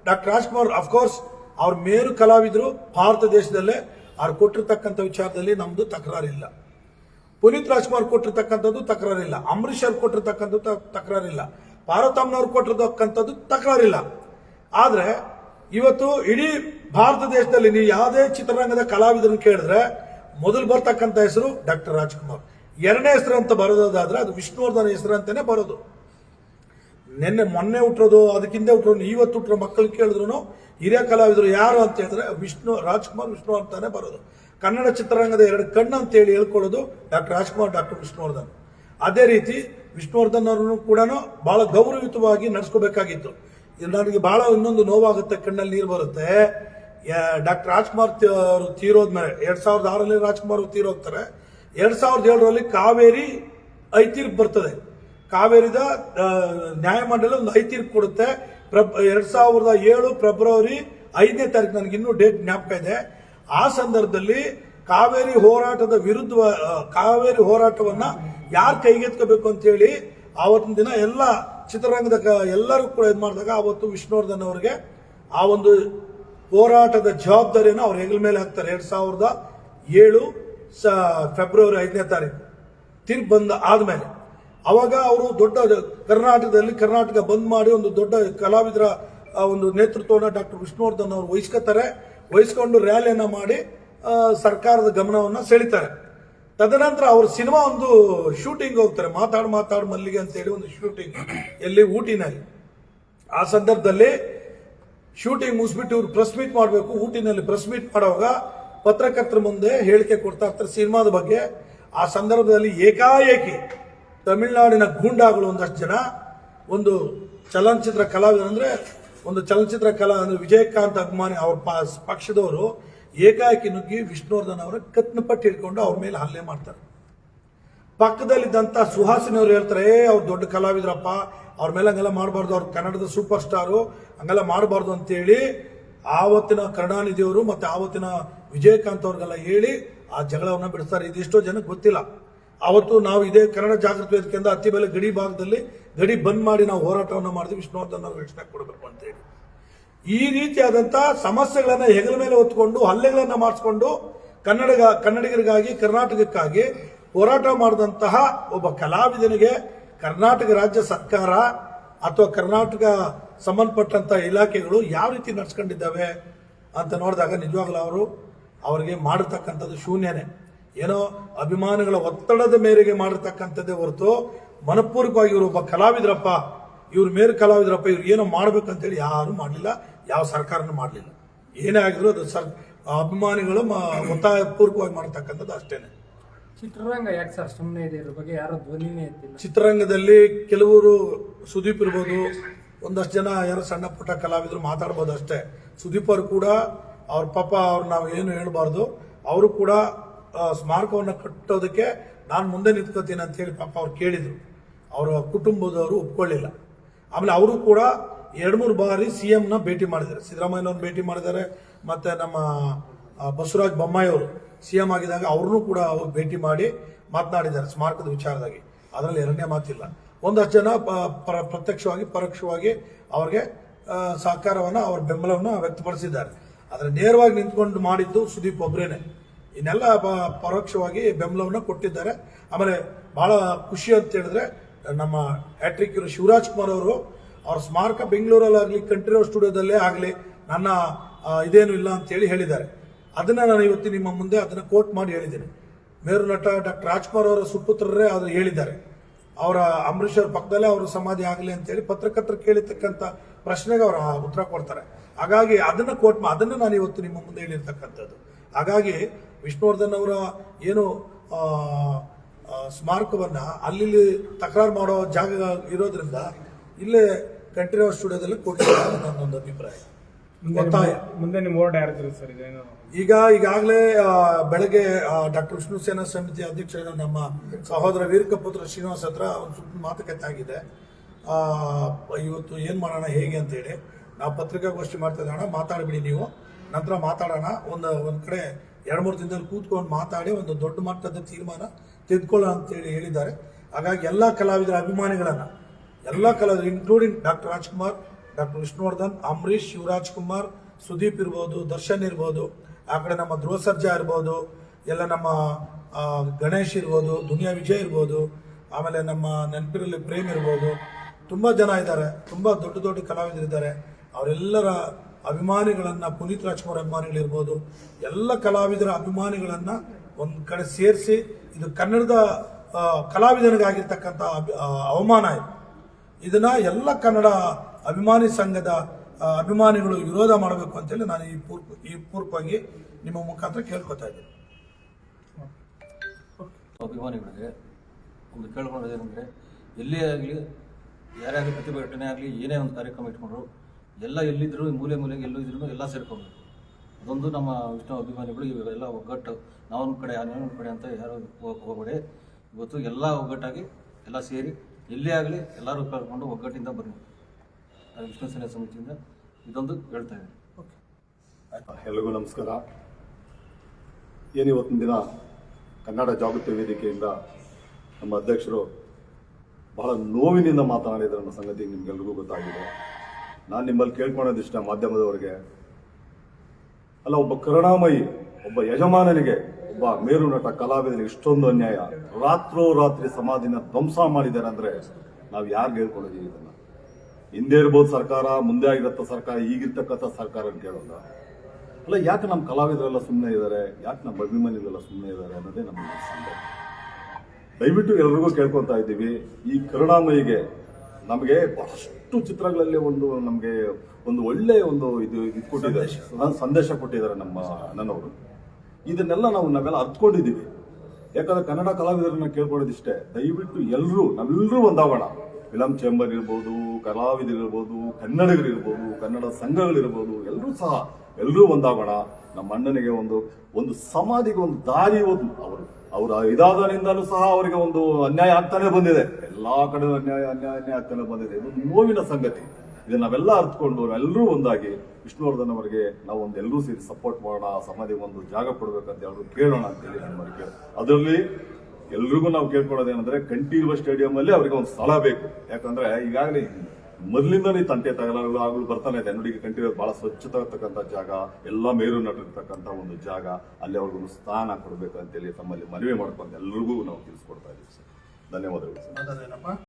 ಡಾಕ್ಟರ್ ರಾಜ್ಕುಮಾರ್ ಅಫ್ಕೋರ್ಸ್ ಅವ್ರ ಮೇರು ಕಲಾವಿದರು ಭಾರತ ದೇಶದಲ್ಲೇ. ಅವ್ರು ಕೊಟ್ಟಿರ್ತಕ್ಕಂಥ ವಿಚಾರದಲ್ಲಿ ನಮ್ದು ತಕರಾರಿಲ್ಲ. ಪುನೀತ್ ರಾಜ್ಕುಮಾರ್ ಕೊಟ್ಟಿರ್ತಕ್ಕಂಥದ್ದು ತಕರಾರಿಲ್ಲ. ಅಂಬರೀಷ್ ಅವ್ರು ಕೊಟ್ಟಿರ್ತಕ್ಕಂಥದ್ದು ತಕರಾರಿಲ್ಲ. ಪಾರ್ವತಮ್ಮನವ್ರು ಕೊಟ್ಟಿರ್ತಕ್ಕಂಥದ್ದು ತಕರಾರಿಲ್ಲ. ಆದ್ರೆ ಇವತ್ತು ಇಡೀ ಭಾರತ ದೇಶದಲ್ಲಿ ನೀವು ಯಾವುದೇ ಚಿತ್ರರಂಗದ ಕಲಾವಿದರನ್ನು ಕೇಳಿದ್ರೆ ಮೊದಲು ಬರ್ತಕ್ಕಂಥ ಹೆಸರು ಡಾಕ್ಟರ್ ರಾಜ್ಕುಮಾರ್. ಎರಡನೇ ಹೆಸರು ಅಂತ ಬರೋದಾದ್ರೆ ಅದು ವಿಷ್ಣುವರ್ಧನ್ ಹೆಸರು ಅಂತಾನೆ ಬರೋದು. ನಿನ್ನೆ ಮೊನ್ನೆ ಹುಟ್ಟಿರೋದು, ಅದಕ್ಕಿಂತ ಹುಟ್ಟಿರೋದು ಇವತ್ತು ಹುಟ್ಟಿರೋ ಮಕ್ಕಳು ಕೇಳಿದ್ರು ಹಿರಿಯ ಕಲಾವಿದರು ಯಾರು ಅಂತ ಹೇಳಿದ್ರೆ ವಿಷ್ಣು, ರಾಜ್ಕುಮಾರ್ ವಿಷ್ಣು ಅಂತಾನೆ ಬರೋದು. ಕನ್ನಡ ಚಿತ್ರರಂಗದ ಎರಡು ಕಣ್ಣು ಅಂತ ಹೇಳಿ ಹೇಳ್ಕೊಳ್ಳೋದು ಡಾಕ್ಟರ್ ರಾಜ್ಕುಮಾರ್, ಡಾಕ್ಟರ್ ವಿಷ್ಣುವರ್ಧನ್. ಅದೇ ರೀತಿ ವಿಷ್ಣುವರ್ಧನ್ ಅವರನ್ನು ಕೂಡ ಬಹಳ ಗೌರವಯುತವಾಗಿ ನಡೆಸ್ಕೋಬೇಕಾಗಿತ್ತು. ನನಗೆ ಬಹಳ ಇನ್ನೊಂದು ನೋವಾಗುತ್ತೆ ಕಣ್ಣಲ್ಲಿ ನೀರು ಬರುತ್ತೆ. ಡಾಕ್ಟರ್ ರಾಜ್ಕುಮಾರ್ ಅವರು ತೀರೋದ್ಮೇಲೆ ಎರಡ್ ಸಾವಿರದ ಆರಲ್ಲಿ ರಾಜ್ಕುಮಾರ್ ಅವರು ತೀರೋಗ್ತಾರೆ ಎರಡ್ ಸಾವಿರದ ಏಳರಲ್ಲಿ ಕಾವೇರಿ ಐತೀರ್ಪು ಬರ್ತದೆ. ಕಾವೇರಿದ ನ್ಯಾಯಮಂಡಲ ಒಂದು ಐತೀರ್ಪು ಕೊಡುತ್ತೆ. ಪ್ರಬ್, ಎರಡ್ ಸಾವಿರದ ಏಳು ಫೆಬ್ರವರಿ ಐದನೇ ತಾರೀಕು ನನಗೆ ಇನ್ನೂ ಡೇಟ್ ಜ್ಞಾಪಕ ಇದೆ. ಆ ಸಂದರ್ಭದಲ್ಲಿ ಕಾವೇರಿ ಹೋರಾಟದ ವಿರುದ್ಧ ಕಾವೇರಿ ಹೋರಾಟವನ್ನ ಯಾರು ಕೈಗೆತ್ಕೋಬೇಕು ಅಂತ ಹೇಳಿ, ಆವತ್ತಿನ ದಿನ ಎಲ್ಲ ಚಿತ್ರರಂಗದ ಎಲ್ಲರೂ ಕೂಡ ಇದು ಮಾಡಿದಾಗ ಆವತ್ತು ವಿಷ್ಣುವರ್ಧನ್ ಅವರಿಗೆ ಆ ಒಂದು ಹೋರಾಟದ ಜವಾಬ್ದಾರಿಯನ್ನು ಅವ್ರ ಹೆಗಲ ಮೇಲೆ ಹಾಕ್ತಾರೆ. ಎರಡ್ ಸಾವಿರದ ಏಳು ಸ ಫೆಬ್ರವರಿ ಐದನೇ ತಾರೀಕು. ತಿರ್ಗಿ ಬಂದ ಆದಮೇಲೆ ಅವಾಗ ಅವರು ದೊಡ್ಡ ಕರ್ನಾಟಕದಲ್ಲಿ ಕರ್ನಾಟಕ ಬಂದ್ ಮಾಡಿ ಒಂದು ದೊಡ್ಡ ಕಲಾವಿದರ ಒಂದು ನೇತೃತ್ವವನ್ನು ಡಾಕ್ಟರ್ ವಿಷ್ಣುವರ್ಧನ್ ಅವರು ವಹಿಸ್ಕೋತಾರೆ. ವಹಿಸ್ಕೊಂಡು ರ್ಯಾಲಿಯನ್ನು ಮಾಡಿ ಸರ್ಕಾರದ ಗಮನವನ್ನು ಸೆಳಿತಾರೆ. ತದನಂತರ ಅವ್ರ ಸಿನಿಮಾ ಒಂದು ಶೂಟಿಂಗ್ ಹೋಗ್ತಾರೆ, ಮಾತಾಡ್ ಮಾತಾಡ್ ಮಲ್ಲಿಗೆ ಅಂತ ಹೇಳಿ ಒಂದು ಶೂಟಿಂಗ್, ಎಲ್ಲಿ ಊಟಿನಲ್ಲಿ. ಆ ಸಂದರ್ಭದಲ್ಲಿ ಶೂಟಿಂಗ್ ಮುಗಿಸ್ಬಿಟ್ಟು ಇವ್ರು ಪ್ರೆಸ್ ಮೀಟ್ ಮಾಡಬೇಕು, ಊಟಿನಲ್ಲಿ ಪ್ರೆಸ್ ಮೀಟ್ ಮಾಡುವಾಗ ಪತ್ರಕರ್ತರ ಮುಂದೆ ಹೇಳಿಕೆ ಕೊಡ್ತಾ ಇರ್ತಾರೆ ಸಿನಿಮಾದ ಬಗ್ಗೆ. ಆ ಸಂದರ್ಭದಲ್ಲಿ ಏಕಾಏಕಿ ತಮಿಳುನಾಡಿನ ಗೂಂಡಾಗಳು ಒಂದಷ್ಟು ಜನ, ಒಂದು ಚಲನಚಿತ್ರ ಕಲಾವಿದ ಅಂದರೆ ಒಂದು ಚಲನಚಿತ್ರ ಕಲಾ ಅಂದರೆ ವಿಜಯಕಾಂತ್ ಅಭಿಮಾನಿ ಅವ್ರ ಪಕ್ಷದವರು ಏಕಾಏಕಿ ನುಗ್ಗಿ ವಿಷ್ಣುವರ್ಧನ್ ಅವರ ಕತ್ನಪಟ್ಟು ಹಿಡ್ಕೊಂಡು ಅವ್ರ ಮೇಲೆ ಹಲ್ಲೆ ಮಾಡ್ತಾರೆ. ಪಕ್ಕದಲ್ಲಿದ್ದಂಥ ಸುಹಾಸಿನಿ ಅವರು ಹೇಳ್ತಾರೆ, ಏ, ಅವ್ರು ದೊಡ್ಡ ಕಲಾವಿದರಪ್ಪ, ಅವ್ರ ಮೇಲೆ ಹಂಗೆಲ್ಲ ಮಾಡಬಾರ್ದು, ಅವ್ರು ಕನ್ನಡದ ಸೂಪರ್ ಸ್ಟಾರು, ಹಂಗೆಲ್ಲ ಮಾಡಬಾರ್ದು ಅಂತೇಳಿ ಆವತ್ತಿನ ಕರುಣಾನಿಧಿಯವರು ಮತ್ತೆ ಆವತ್ತಿನ ವಿಜಯಕಾಂತ್ ಅವ್ರಿಗೆಲ್ಲ ಹೇಳಿ ಆ ಜಗಳವನ್ನ ಬಿಡಿಸ್ತಾರೆ. ಇದಿಷ್ಟೋ ಜನಕ್ಕೆ ಗೊತ್ತಿಲ್ಲ. ಅವತ್ತು ನಾವು ಇದೇ ಕನ್ನಡ ಜಾಗೃತಿ ವೇದಿಕೆಯಿಂದ ಅತಿ ಬೆಲೆ ಗಡಿ ಭಾಗದಲ್ಲಿ ಗಡಿ ಬಂದ್ ಮಾಡಿ ನಾವು ಹೋರಾಟವನ್ನು ಮಾಡಿದ್ವಿ. ವಿಷ್ಣುವರ್ಧನ್ ಅವ್ರಿಗೆ ರಕ್ಷಣೆ ಕೊಡಬೇಕು ಅಂತೇಳಿ. ಈ ರೀತಿಯಾದಂತಹ ಸಮಸ್ಯೆಗಳನ್ನ ಹೆಗಲ ಮೇಲೆ ಹೊತ್ಕೊಂಡು, ಹಲ್ಲೆಗಳನ್ನ ಮಾಡಿಸ್ಕೊಂಡು, ಕನ್ನಡಿಗ, ಕನ್ನಡಿಗರಿಗಾಗಿ, ಕರ್ನಾಟಕಕ್ಕಾಗಿ ಹೋರಾಟ ಮಾಡಿದಂತಹ ಒಬ್ಬ ಕಲಾವಿದನಿಗೆ ಕರ್ನಾಟಕ ರಾಜ್ಯ ಸರ್ಕಾರ ಅಥವಾ ಕರ್ನಾಟಕ ಸಂಬಂಧಪಟ್ಟಂತ ಇಲಾಖೆಗಳು ಯಾವ ರೀತಿ ನಡ್ಸ್ಕೊಂಡಿದ್ದಾವೆ ಅಂತ ನೋಡಿದಾಗ ನಿಜವಾಗ್ಲೂ ಅವರು ಅವರಿಗೆ ಮಾಡಿರ್ತಕ್ಕಂಥದ್ದು ಶೂನ್ಯನೇ. ಏನೋ ಅಭಿಮಾನಿಗಳ ಒತ್ತಡದ ಮೇರೆಗೆ ಮಾಡಿರ್ತಕ್ಕಂಥದ್ದೇ ಹೊರತು ಮನಪೂರ್ವಕವಾಗಿ ಇವರು ಒಬ್ಬ ಕಲಾವಿದರಪ್ಪ, ಇವ್ರ ಮೇರು ಕಲಾವಿದರಪ್ಪ, ಇವ್ರು ಏನೋ ಮಾಡ್ಬೇಕಂತೇಳಿ ಯಾರು ಮಾಡಲಿಲ್ಲ. ಯಾವ ಸರ್ಕಾರನೂ ಮಾಡಲಿಲ್ಲ. ಏನೇ ಆಗಿದ್ರು ಅದು ಸರ್ ಅಭಿಮಾನಿಗಳು ಒತ್ತಾಯ ಒತ್ತಾಯಪೂರ್ವಕವಾಗಿ ಮಾಡ್ತಕ್ಕಂಥದ್ದು ಅಷ್ಟೇನೆ. ಚಿತ್ರರಂಗ ಯಾಕೆ ಸರ್ ಸುಮ್ಮನೆ ಇದೆ? ಇದ್ರ ಬಗ್ಗೆ ಯಾರೋ ಧ್ವನಿನೇ ಎತ್ತಿಲ್ಲ. ಚಿತ್ರರಂಗದಲ್ಲಿ ಕೆಲವರು ಸುದೀಪ್ ಇರ್ಬೋದು ಒಂದಷ್ಟು ಜನ ಯಾರೋ ಸಣ್ಣ ಪುಟ್ಟ ಕಲಾವಿದರು ಮಾತಾಡ್ಬೋದು ಅಷ್ಟೇ. ಸುದೀಪ್ ಅವರು ಕೂಡ ಅವ್ರ ಪಾಪ ಅವ್ರು ನಾವು ಏನು ಹೇಳಬಾರ್ದು ಅವರು ಕೂಡ ಸ್ಮಾರಕವನ್ನು ಕಟ್ಟೋದಕ್ಕೆ ನಾನು ಮುಂದೆ ನಿಂತ್ಕೋತೀನಿ ಅಂತ ಹೇಳಿ ಪಾಪ ಅವ್ರು ಕೇಳಿದರು. ಅವರ ಕುಟುಂಬದವರು ಒಪ್ಕೊಳ್ಳಿಲ್ಲ. ಆಮೇಲೆ ಅವರು ಕೂಡ ಎರಡು ಮೂರು ಬಾರಿ ಸಿ ನ ಭೇಟಿ ಮಾಡಿದ್ದಾರೆ. ಸಿದ್ದರಾಮಯ್ಯನವ್ರನ್ನ ಭೇಟಿ ಮಾಡಿದ್ದಾರೆ. ಮತ್ತೆ ನಮ್ಮ ಬಸವರಾಜ್ ಬಸವರಾಜ ಬೊಮ್ಮಾಯಿ ಅವರು ಸಿ ಎಂ ಆಗಿದಾಗ ಅವ್ರನ್ನೂ ಕೂಡ ಅವ್ರು ಭೇಟಿ ಮಾಡಿ ಮಾತನಾಡಿದ್ದಾರೆ ಸ್ಮಾರಕದ ವಿಚಾರದಾಗಿ. ಅದರಲ್ಲಿ ಎರಡನೇ ಮಾತಿಲ್ಲ. ಒಂದಷ್ಟು ಜನ ಪ್ರ- ಪ್ರತ್ಯಕ್ಷವಾಗಿ, ಪರೋಕ್ಷವಾಗಿ ಅವ್ರಿಗೆ ಸಹಕಾರವನ್ನು, ಅವ್ರ ಬೆಂಬಲವನ್ನು ವ್ಯಕ್ತಪಡಿಸಿದ್ದಾರೆ. ಆದರೆ ನೇರವಾಗಿ ನಿಂತ್ಕೊಂಡು ಮಾಡಿದ್ದು ಸುದೀಪ್ ಒಬ್ಬರೇನೆ ಇನ್ನೆಲ್ಲ ಪರೋಕ್ಷವಾಗಿ ಬೆಂಬಲವನ್ನು ಕೊಟ್ಟಿದ್ದಾರೆ. ಆಮೇಲೆ ಬಹಳ ಖುಷಿ ಅಂತ ಹೇಳಿದ್ರೆ ನಮ್ಮ ಹ್ಯಾಟ್ರಿಕ್ ಶಿವರಾಜ್ ಕುಮಾರ್ ಅವರು ಅವ್ರ ಸ್ಮಾರಕ ಬೆಂಗಳೂರಲ್ಲಾಗಲಿ ಕಂಠೀರವ ಸ್ಟುಡಿಯೋದಲ್ಲೇ ಆಗಲಿ ನನ್ನ ಇದೇನು ಇಲ್ಲ ಅಂತೇಳಿ ಹೇಳಿದ್ದಾರೆ. ಅದನ್ನ ನಾನು ಇವತ್ತು ನಿಮ್ಮ ಮುಂದೆ ಅದನ್ನು ಕೋಟ್ ಮಾಡಿ ಹೇಳಿದ್ದೀನಿ. ಮೇರು ನಟ ಡಾಕ್ಟರ್ ರಾಜ್ಕುಮಾರ್ ಅವರ ಸುಪುತ್ರರೇ ಅದು ಹೇಳಿದ್ದಾರೆ. ಅವರ ಅಂಬರೀಷ್ ಪಕ್ಕದಲ್ಲೇ ಅವರ ಸಮಾಧಿ ಆಗಲಿ ಅಂತೇಳಿ ಪತ್ರಕರ್ತರು ಕೇಳಿರ್ತಕ್ಕಂಥ ಪ್ರಶ್ನೆಗೆ ಅವರು ಉತ್ತರ ಕೊಡ್ತಾರೆ. ಹಾಗಾಗಿ ಅದನ್ನ ಕೋಟ್ ಮಾ, ಅದನ್ನ ನಾನು ಇವತ್ತು ನಿಮ್ಮ ಮುಂದೆ ಹೇಳಿರ್ತಕ್ಕಂಥದ್ದು. ಹಾಗಾಗಿ ವಿಷ್ಣುವರ್ಧನ್ ಅವರ ಏನು ಸ್ಮಾರಕವನ್ನ ಅಲ್ಲಿ ತಕರಾರು ಮಾಡೋ ಜಾಗ ಇರೋದ್ರಿಂದ ಇಲ್ಲೇ ಕಂಠೀರವ ಸ್ಟುಡಿಯೋದಲ್ಲಿ ಕೊಟ್ಟಿದ್ದಾರೆ ನನ್ನೊಂದು ಅಭಿಪ್ರಾಯ. ಒತ್ತಾಯ. ಮುಂದೆ ನಿಮ್ಮ ಓರ್ಡ್ ಯಾರಿದ್ರು ಸರ್? ಇದೇನು ಈಗ ಈಗಾಗಲೇ ಬೆಳಗ್ಗೆ ಡಾಕ್ಟರ್ ವಿಷ್ಣು ಸೇನಾ ಸಮಿತಿ ಅಧ್ಯಕ್ಷರಾದ ನಮ್ಮ ಸಹೋದರ ವೀರಕಪುತ್ರ ಶ್ರೀನಿವಾಸ್ ಹತ್ರ ಒಂದು ಸ್ವಲ್ಪ ಮಾತುಕತೆ ಆಗಿದೆ ಇವತ್ತು ಏನು ಮಾಡೋಣ ಹೇಗೆ ಅಂತ ಹೇಳಿ. ನಾವು ಪತ್ರಿಕಾಗೋಷ್ಠಿ ಮಾಡ್ತಾ ಇದ್ದೋಣ ಮಾತಾಡ್ಬಿಡಿ ನೀವು. ನಂತರ ಮಾತಾಡೋಣ. ಒಂದು ಒಂದು ಕಡೆ ಎರಡು ಮೂರು ದಿನದಲ್ಲಿ ಕೂತ್ಕೊಂಡು ಮಾತಾಡಿ ಒಂದು ದೊಡ್ಡ ಮಟ್ಟದ ತೀರ್ಮಾನ ತೆಗೆದುಕೊಳ್ಳೋಣ ಅಂತೇಳಿ ಹೇಳಿದ್ದಾರೆ. ಹಾಗಾಗಿ ಎಲ್ಲ ಕಲಾವಿದರ ಅಭಿಮಾನಿಗಳನ್ನ ಎಲ್ಲ ಕಲಾವಿದರು including doctor Rajkumar, doctor Vishnuvardhan Ambareesh Shivaraj Kumar, Sudeep ಇರ್ಬೋದು, ದರ್ಶನ್ ಇರ್ಬೋದು, ಆ ಕಡೆ ನಮ್ಮ ಧ್ರುವ ಸರ್ಜಾ ಇರ್ಬೋದು, ಎಲ್ಲ ನಮ್ಮ ಗಣೇಶ್ ಇರ್ಬೋದು, ದುನಿಯಾ ವಿಜಯ್ ಇರ್ಬೋದು, ಆಮೇಲೆ ನಮ್ಮ ನೆನಪಿರಲಿ ಪ್ರೇಮ್ ಇರ್ಬೋದು, ತುಂಬ ಜನ ಇದ್ದಾರೆ, ತುಂಬ ದೊಡ್ಡ ದೊಡ್ಡ ಕಲಾವಿದರಿದ್ದಾರೆ. ಅವರೆಲ್ಲರ ಅಭಿಮಾನಿಗಳನ್ನು ಪುನೀತ್ ರಾಜ್ಕುಮಾರ್ ಅಭಿಮಾನಿಗಳಿರ್ಬೋದು ಎಲ್ಲ ಕಲಾವಿದರ ಅಭಿಮಾನಿಗಳನ್ನು ಒಂದು ಕಡೆ ಸೇರಿಸಿ, ಇದು ಕನ್ನಡದ ಕಲಾವಿದನಿಗಾಗಿರ್ತಕ್ಕಂಥ ಅವಮಾನ ಇದು. ಇದನ್ನ ಎಲ್ಲ ಕನ್ನಡ ಅಭಿಮಾನಿ ಸಂಘದ ಅಭಿಮಾನಿಗಳು ವಿರೋಧ ಮಾಡಬೇಕು ಅಂತೇಳಿ ನಾನು ಈ ಪೂರ್ವ, ಈ ಪೂರ್ವವಾಗಿ ನಿಮ್ಮ ಮುಖಾಂತರ ಕೇಳ್ಕೊತಾ ಇದ್ದೀನಿ. ಅಭಿಮಾನಿಗಳಿಗೆ ಒಂದು ಕೇಳ್ಕೊಳ್ಳೋದೇನೆಂದರೆ ಎಲ್ಲೇ ಆಗಲಿ ಯಾರ್ಯಾರು ಪ್ರತಿಭಟನೆ ಆಗಲಿ, ಏನೇ ಒಂದು ಕಾರ್ಯಕ್ರಮ ಇಟ್ಕೊಂಡ್ರು, ಎಲ್ಲ ಎಲ್ಲಿದ್ದರೂ ಮೂಲೆ ಮೂಲೆಗೆ ಎಲ್ಲೂ ಇದ್ರೂ ಎಲ್ಲ ಸೇರ್ಕೊಬೇಕು. ಅದೊಂದು ನಮ್ಮ ವಿಷ್ಣು ಅಭಿಮಾನಿಗಳು ಇವೆಲ್ಲ ಒಗ್ಗಟ್ಟು, ನಾವೊಂದು ಕಡೆ ನಾವೊಂದು ಕಡೆ ಅಂತ ಯಾರು ಹೋಗಬೇಡಿ. ಇವತ್ತು ಎಲ್ಲ ಒಗ್ಗಟ್ಟಾಗಿ ಎಲ್ಲ ಸೇರಿ ಎಲ್ಲೇ ಆಗಲಿ ಎಲ್ಲರೂ ಕರ್ಕೊಂಡು ಒಗ್ಗಟ್ಟಿಂದ ಬನ್ನಿ. ವಿಷ್ಣು ಸೇನೆ ಸಮಿತಿಯಿಂದ ಇದೊಂದು ಹೇಳ್ತಾ ಇದ್ದೀನಿ. ಎಲ್ರಿಗೂ ನಮಸ್ಕಾರ. ಏನು ಇವತ್ತಿನ ದಿನ ಕನ್ನಡ ಜಾಗೃತಿ ವೇದಿಕೆಯಿಂದ ನಮ್ಮ ಅಧ್ಯಕ್ಷರು ಬಹಳ ನೋವಿನಿಂದ ಮಾತನಾಡಿದ್ದಾರೆ ಅನ್ನೋ ಸಂಗತಿ ನಿಮ್ಗೆಲ್ರಿಗೂ ಗೊತ್ತಾಗಿದೆ. ನಾನು ನಿಮ್ಮಲ್ಲಿ ಕೇಳ್ಕೊಳ್ಳೋದಿಷ್ಟ ಮಾಧ್ಯಮದವರಿಗೆ. ಅಲ್ಲ ಒಬ್ಬ ಕರುಣಾಮಯಿ ಒಬ್ಬ ಯಜಮಾನನಿಗೆ ಒಬ್ಬ ಮೇರು ನಟ ಕಲಾವಿದರಿಗೆ ಇಷ್ಟೊಂದು ಅನ್ಯಾಯ. ರಾತ್ರೋರಾತ್ರಿ ಸಮಾಧಿನ ಧ್ವಂಸ ಮಾಡಿದ್ದಾರೆ ಅಂದ್ರೆ ನಾವು ಯಾರಿಗೆ ಹೇಳ್ಕೊಂಡಿದ್ದೀವಿ ಇದನ್ನ? ಹಿಂದೆ ಇರ್ಬೋದು ಸರ್ಕಾರ ಮುಂದೆ ಆಗಿರತ್ತ ಸರ್ಕಾರ ಈಗಿರ್ತಕ್ಕಂಥ ಸರ್ಕಾರ ಅಂತ ಕೇಳೋದ ಅಲ್ಲ ಯಾಕೆ ನಮ್ಮ ಕಲಾವಿದರೆಲ್ಲ ಸುಮ್ಮನೆ ಇದ್ದಾರೆ ಯಾಕೆ ನಮ್ಮ ಅಭಿಮಾನಿಗಳೆಲ್ಲ ಸುಮ್ಮನೆ ಇದ್ದಾರೆ ಅನ್ನೋದೇ ನಮ್ಮ ಸಂದೇಹ. ದಯವಿಟ್ಟು ಎಲ್ರಿಗೂ ಕೇಳ್ಕೊತಾ ಇದ್ದೀವಿ ಈ ಕರುಣಾಮಯಿಗೆ ನಮಗೆ ಬಹಳಷ್ಟು ಚಿತ್ರಗಳಲ್ಲಿ ಒಂದು ನಮಗೆ ಒಂದು ಒಳ್ಳೆಯ ಒಂದು ಇದು ಇದು ಕೊಟ್ಟಿದ್ದಾರೆ. ಸಂದೇಶ. ಕೊಟ್ಟಿದ್ದಾರೆ ನಮ್ಮ ನನ್ನವರು ಇದನ್ನೆಲ್ಲ ನಾವು ನಾವೆಲ್ಲ ಅರ್ಥಕೊಂಡಿದ್ದೀವಿ ಯಾಕಂದ್ರೆ ಕನ್ನಡ ಕಲಾವಿದರನ್ನ ಕೇಳ್ಕೊಳ್ಳೋದಿಷ್ಟೇ. ದಯವಿಟ್ಟು ಎಲ್ಲರೂ ನಾವೆಲ್ಲರೂ ಒಂದಾಗೋಣ. ಫಿಲಂ ಚೇಂಬರ್ ಇರ್ಬೋದು ಕಲಾವಿದರಿರ್ಬೋದು ಕನ್ನಡಿಗರಿರ್ಬೋದು ಕನ್ನಡ ಸಂಘಗಳಿರ್ಬೋದು ಎಲ್ಲರೂ ಸಹ ಎಲ್ಲರೂ ಒಂದಾಗೋಣ. ನಮ್ಮ ಅಣ್ಣನಿಗೆ ಒಂದು ಒಂದು ಸಮಾಧಿಗೆ ಒಂದು ದಾರಿ ಒಂದು ಅವರು, ಅವರ ಇದಾದನಿಂದಲೂ ಸಹ ಅವರಿಗೆ ಒಂದು ಅನ್ಯಾಯ ಆಗ್ತಾನೆ ಬಂದಿದೆ. ಎಲ್ಲಾ ಕಡೆ ಅನ್ಯಾಯ ಅನ್ಯಾಯ ಅನ್ಯಾಯ ಆಗ್ತಾನೆ ಬಂದಿದೆ. ಇದು ನೋವಿನ ಸಂಗತಿ. ಇದನ್ನ ನಾವೆಲ್ಲ ಅರ್ಥಕೊಂಡು ಎಲ್ಲರೂ ಒಂದಾಗಿ ವಿಷ್ಣುವರ್ಧನ್ ಅವರಿಗೆ ನಾವು ಒಂದು ಎಲ್ಲರೂ ಸೇರಿ ಸಪೋರ್ಟ್ ಮಾಡೋಣ ಸಮಾಧಿಗೆ ಒಂದು ಜಾಗ ಕೊಡ್ಬೇಕಂತ ಎಲ್ಲರೂ ಕೇಳೋಣ ಅಂತ ಹೇಳಿ ನಮ್ಮ ಅದರಲ್ಲಿ ಎಲ್ರಿಗೂ ನಾವು ಕೇಳ್ಕೊಳ್ಳೋದೇನಂದ್ರೆ ಕಂಠೀರುವ ಸ್ಟೇಡಿಯಂ ಅಲ್ಲಿ ಅವರಿಗೆ ಒಂದು ಸ್ಥಳ ಬೇಕು. ಯಾಕಂದ್ರೆ ಈಗಾಗಲೇ ಮೊದಲಿಂದನೇ ತಂಟೆ ತಗಲಾಗಲು ಆಗಲು ಬರ್ತಾನೆ ಇದೆ. ನೋಡಿ ಕಂಠಿ ಬಹಳ ಸ್ವಚ್ಛತೆ ಇರ್ತಕ್ಕಂಥ ಜಾಗ, ಎಲ್ಲ ಮೇರು ನಟಿರ್ತಕ್ಕಂಥ ಒಂದು ಜಾಗ, ಅಲ್ಲಿ ಅವ್ರಿಗೊಂದು ಸ್ಥಾನ ಕೊಡಬೇಕು ಅಂತೇಳಿ ತಮ್ಮಲ್ಲಿ ಮನವಿ ಮಾಡ್ಕೊಂಡು ಎಲ್ರಿಗೂ ನಾವು ತಿಳಿಸ್ಕೊಡ್ತಾ ಇದ್ದೀವಿ ಸರ್. ಧನ್ಯವಾದಗಳು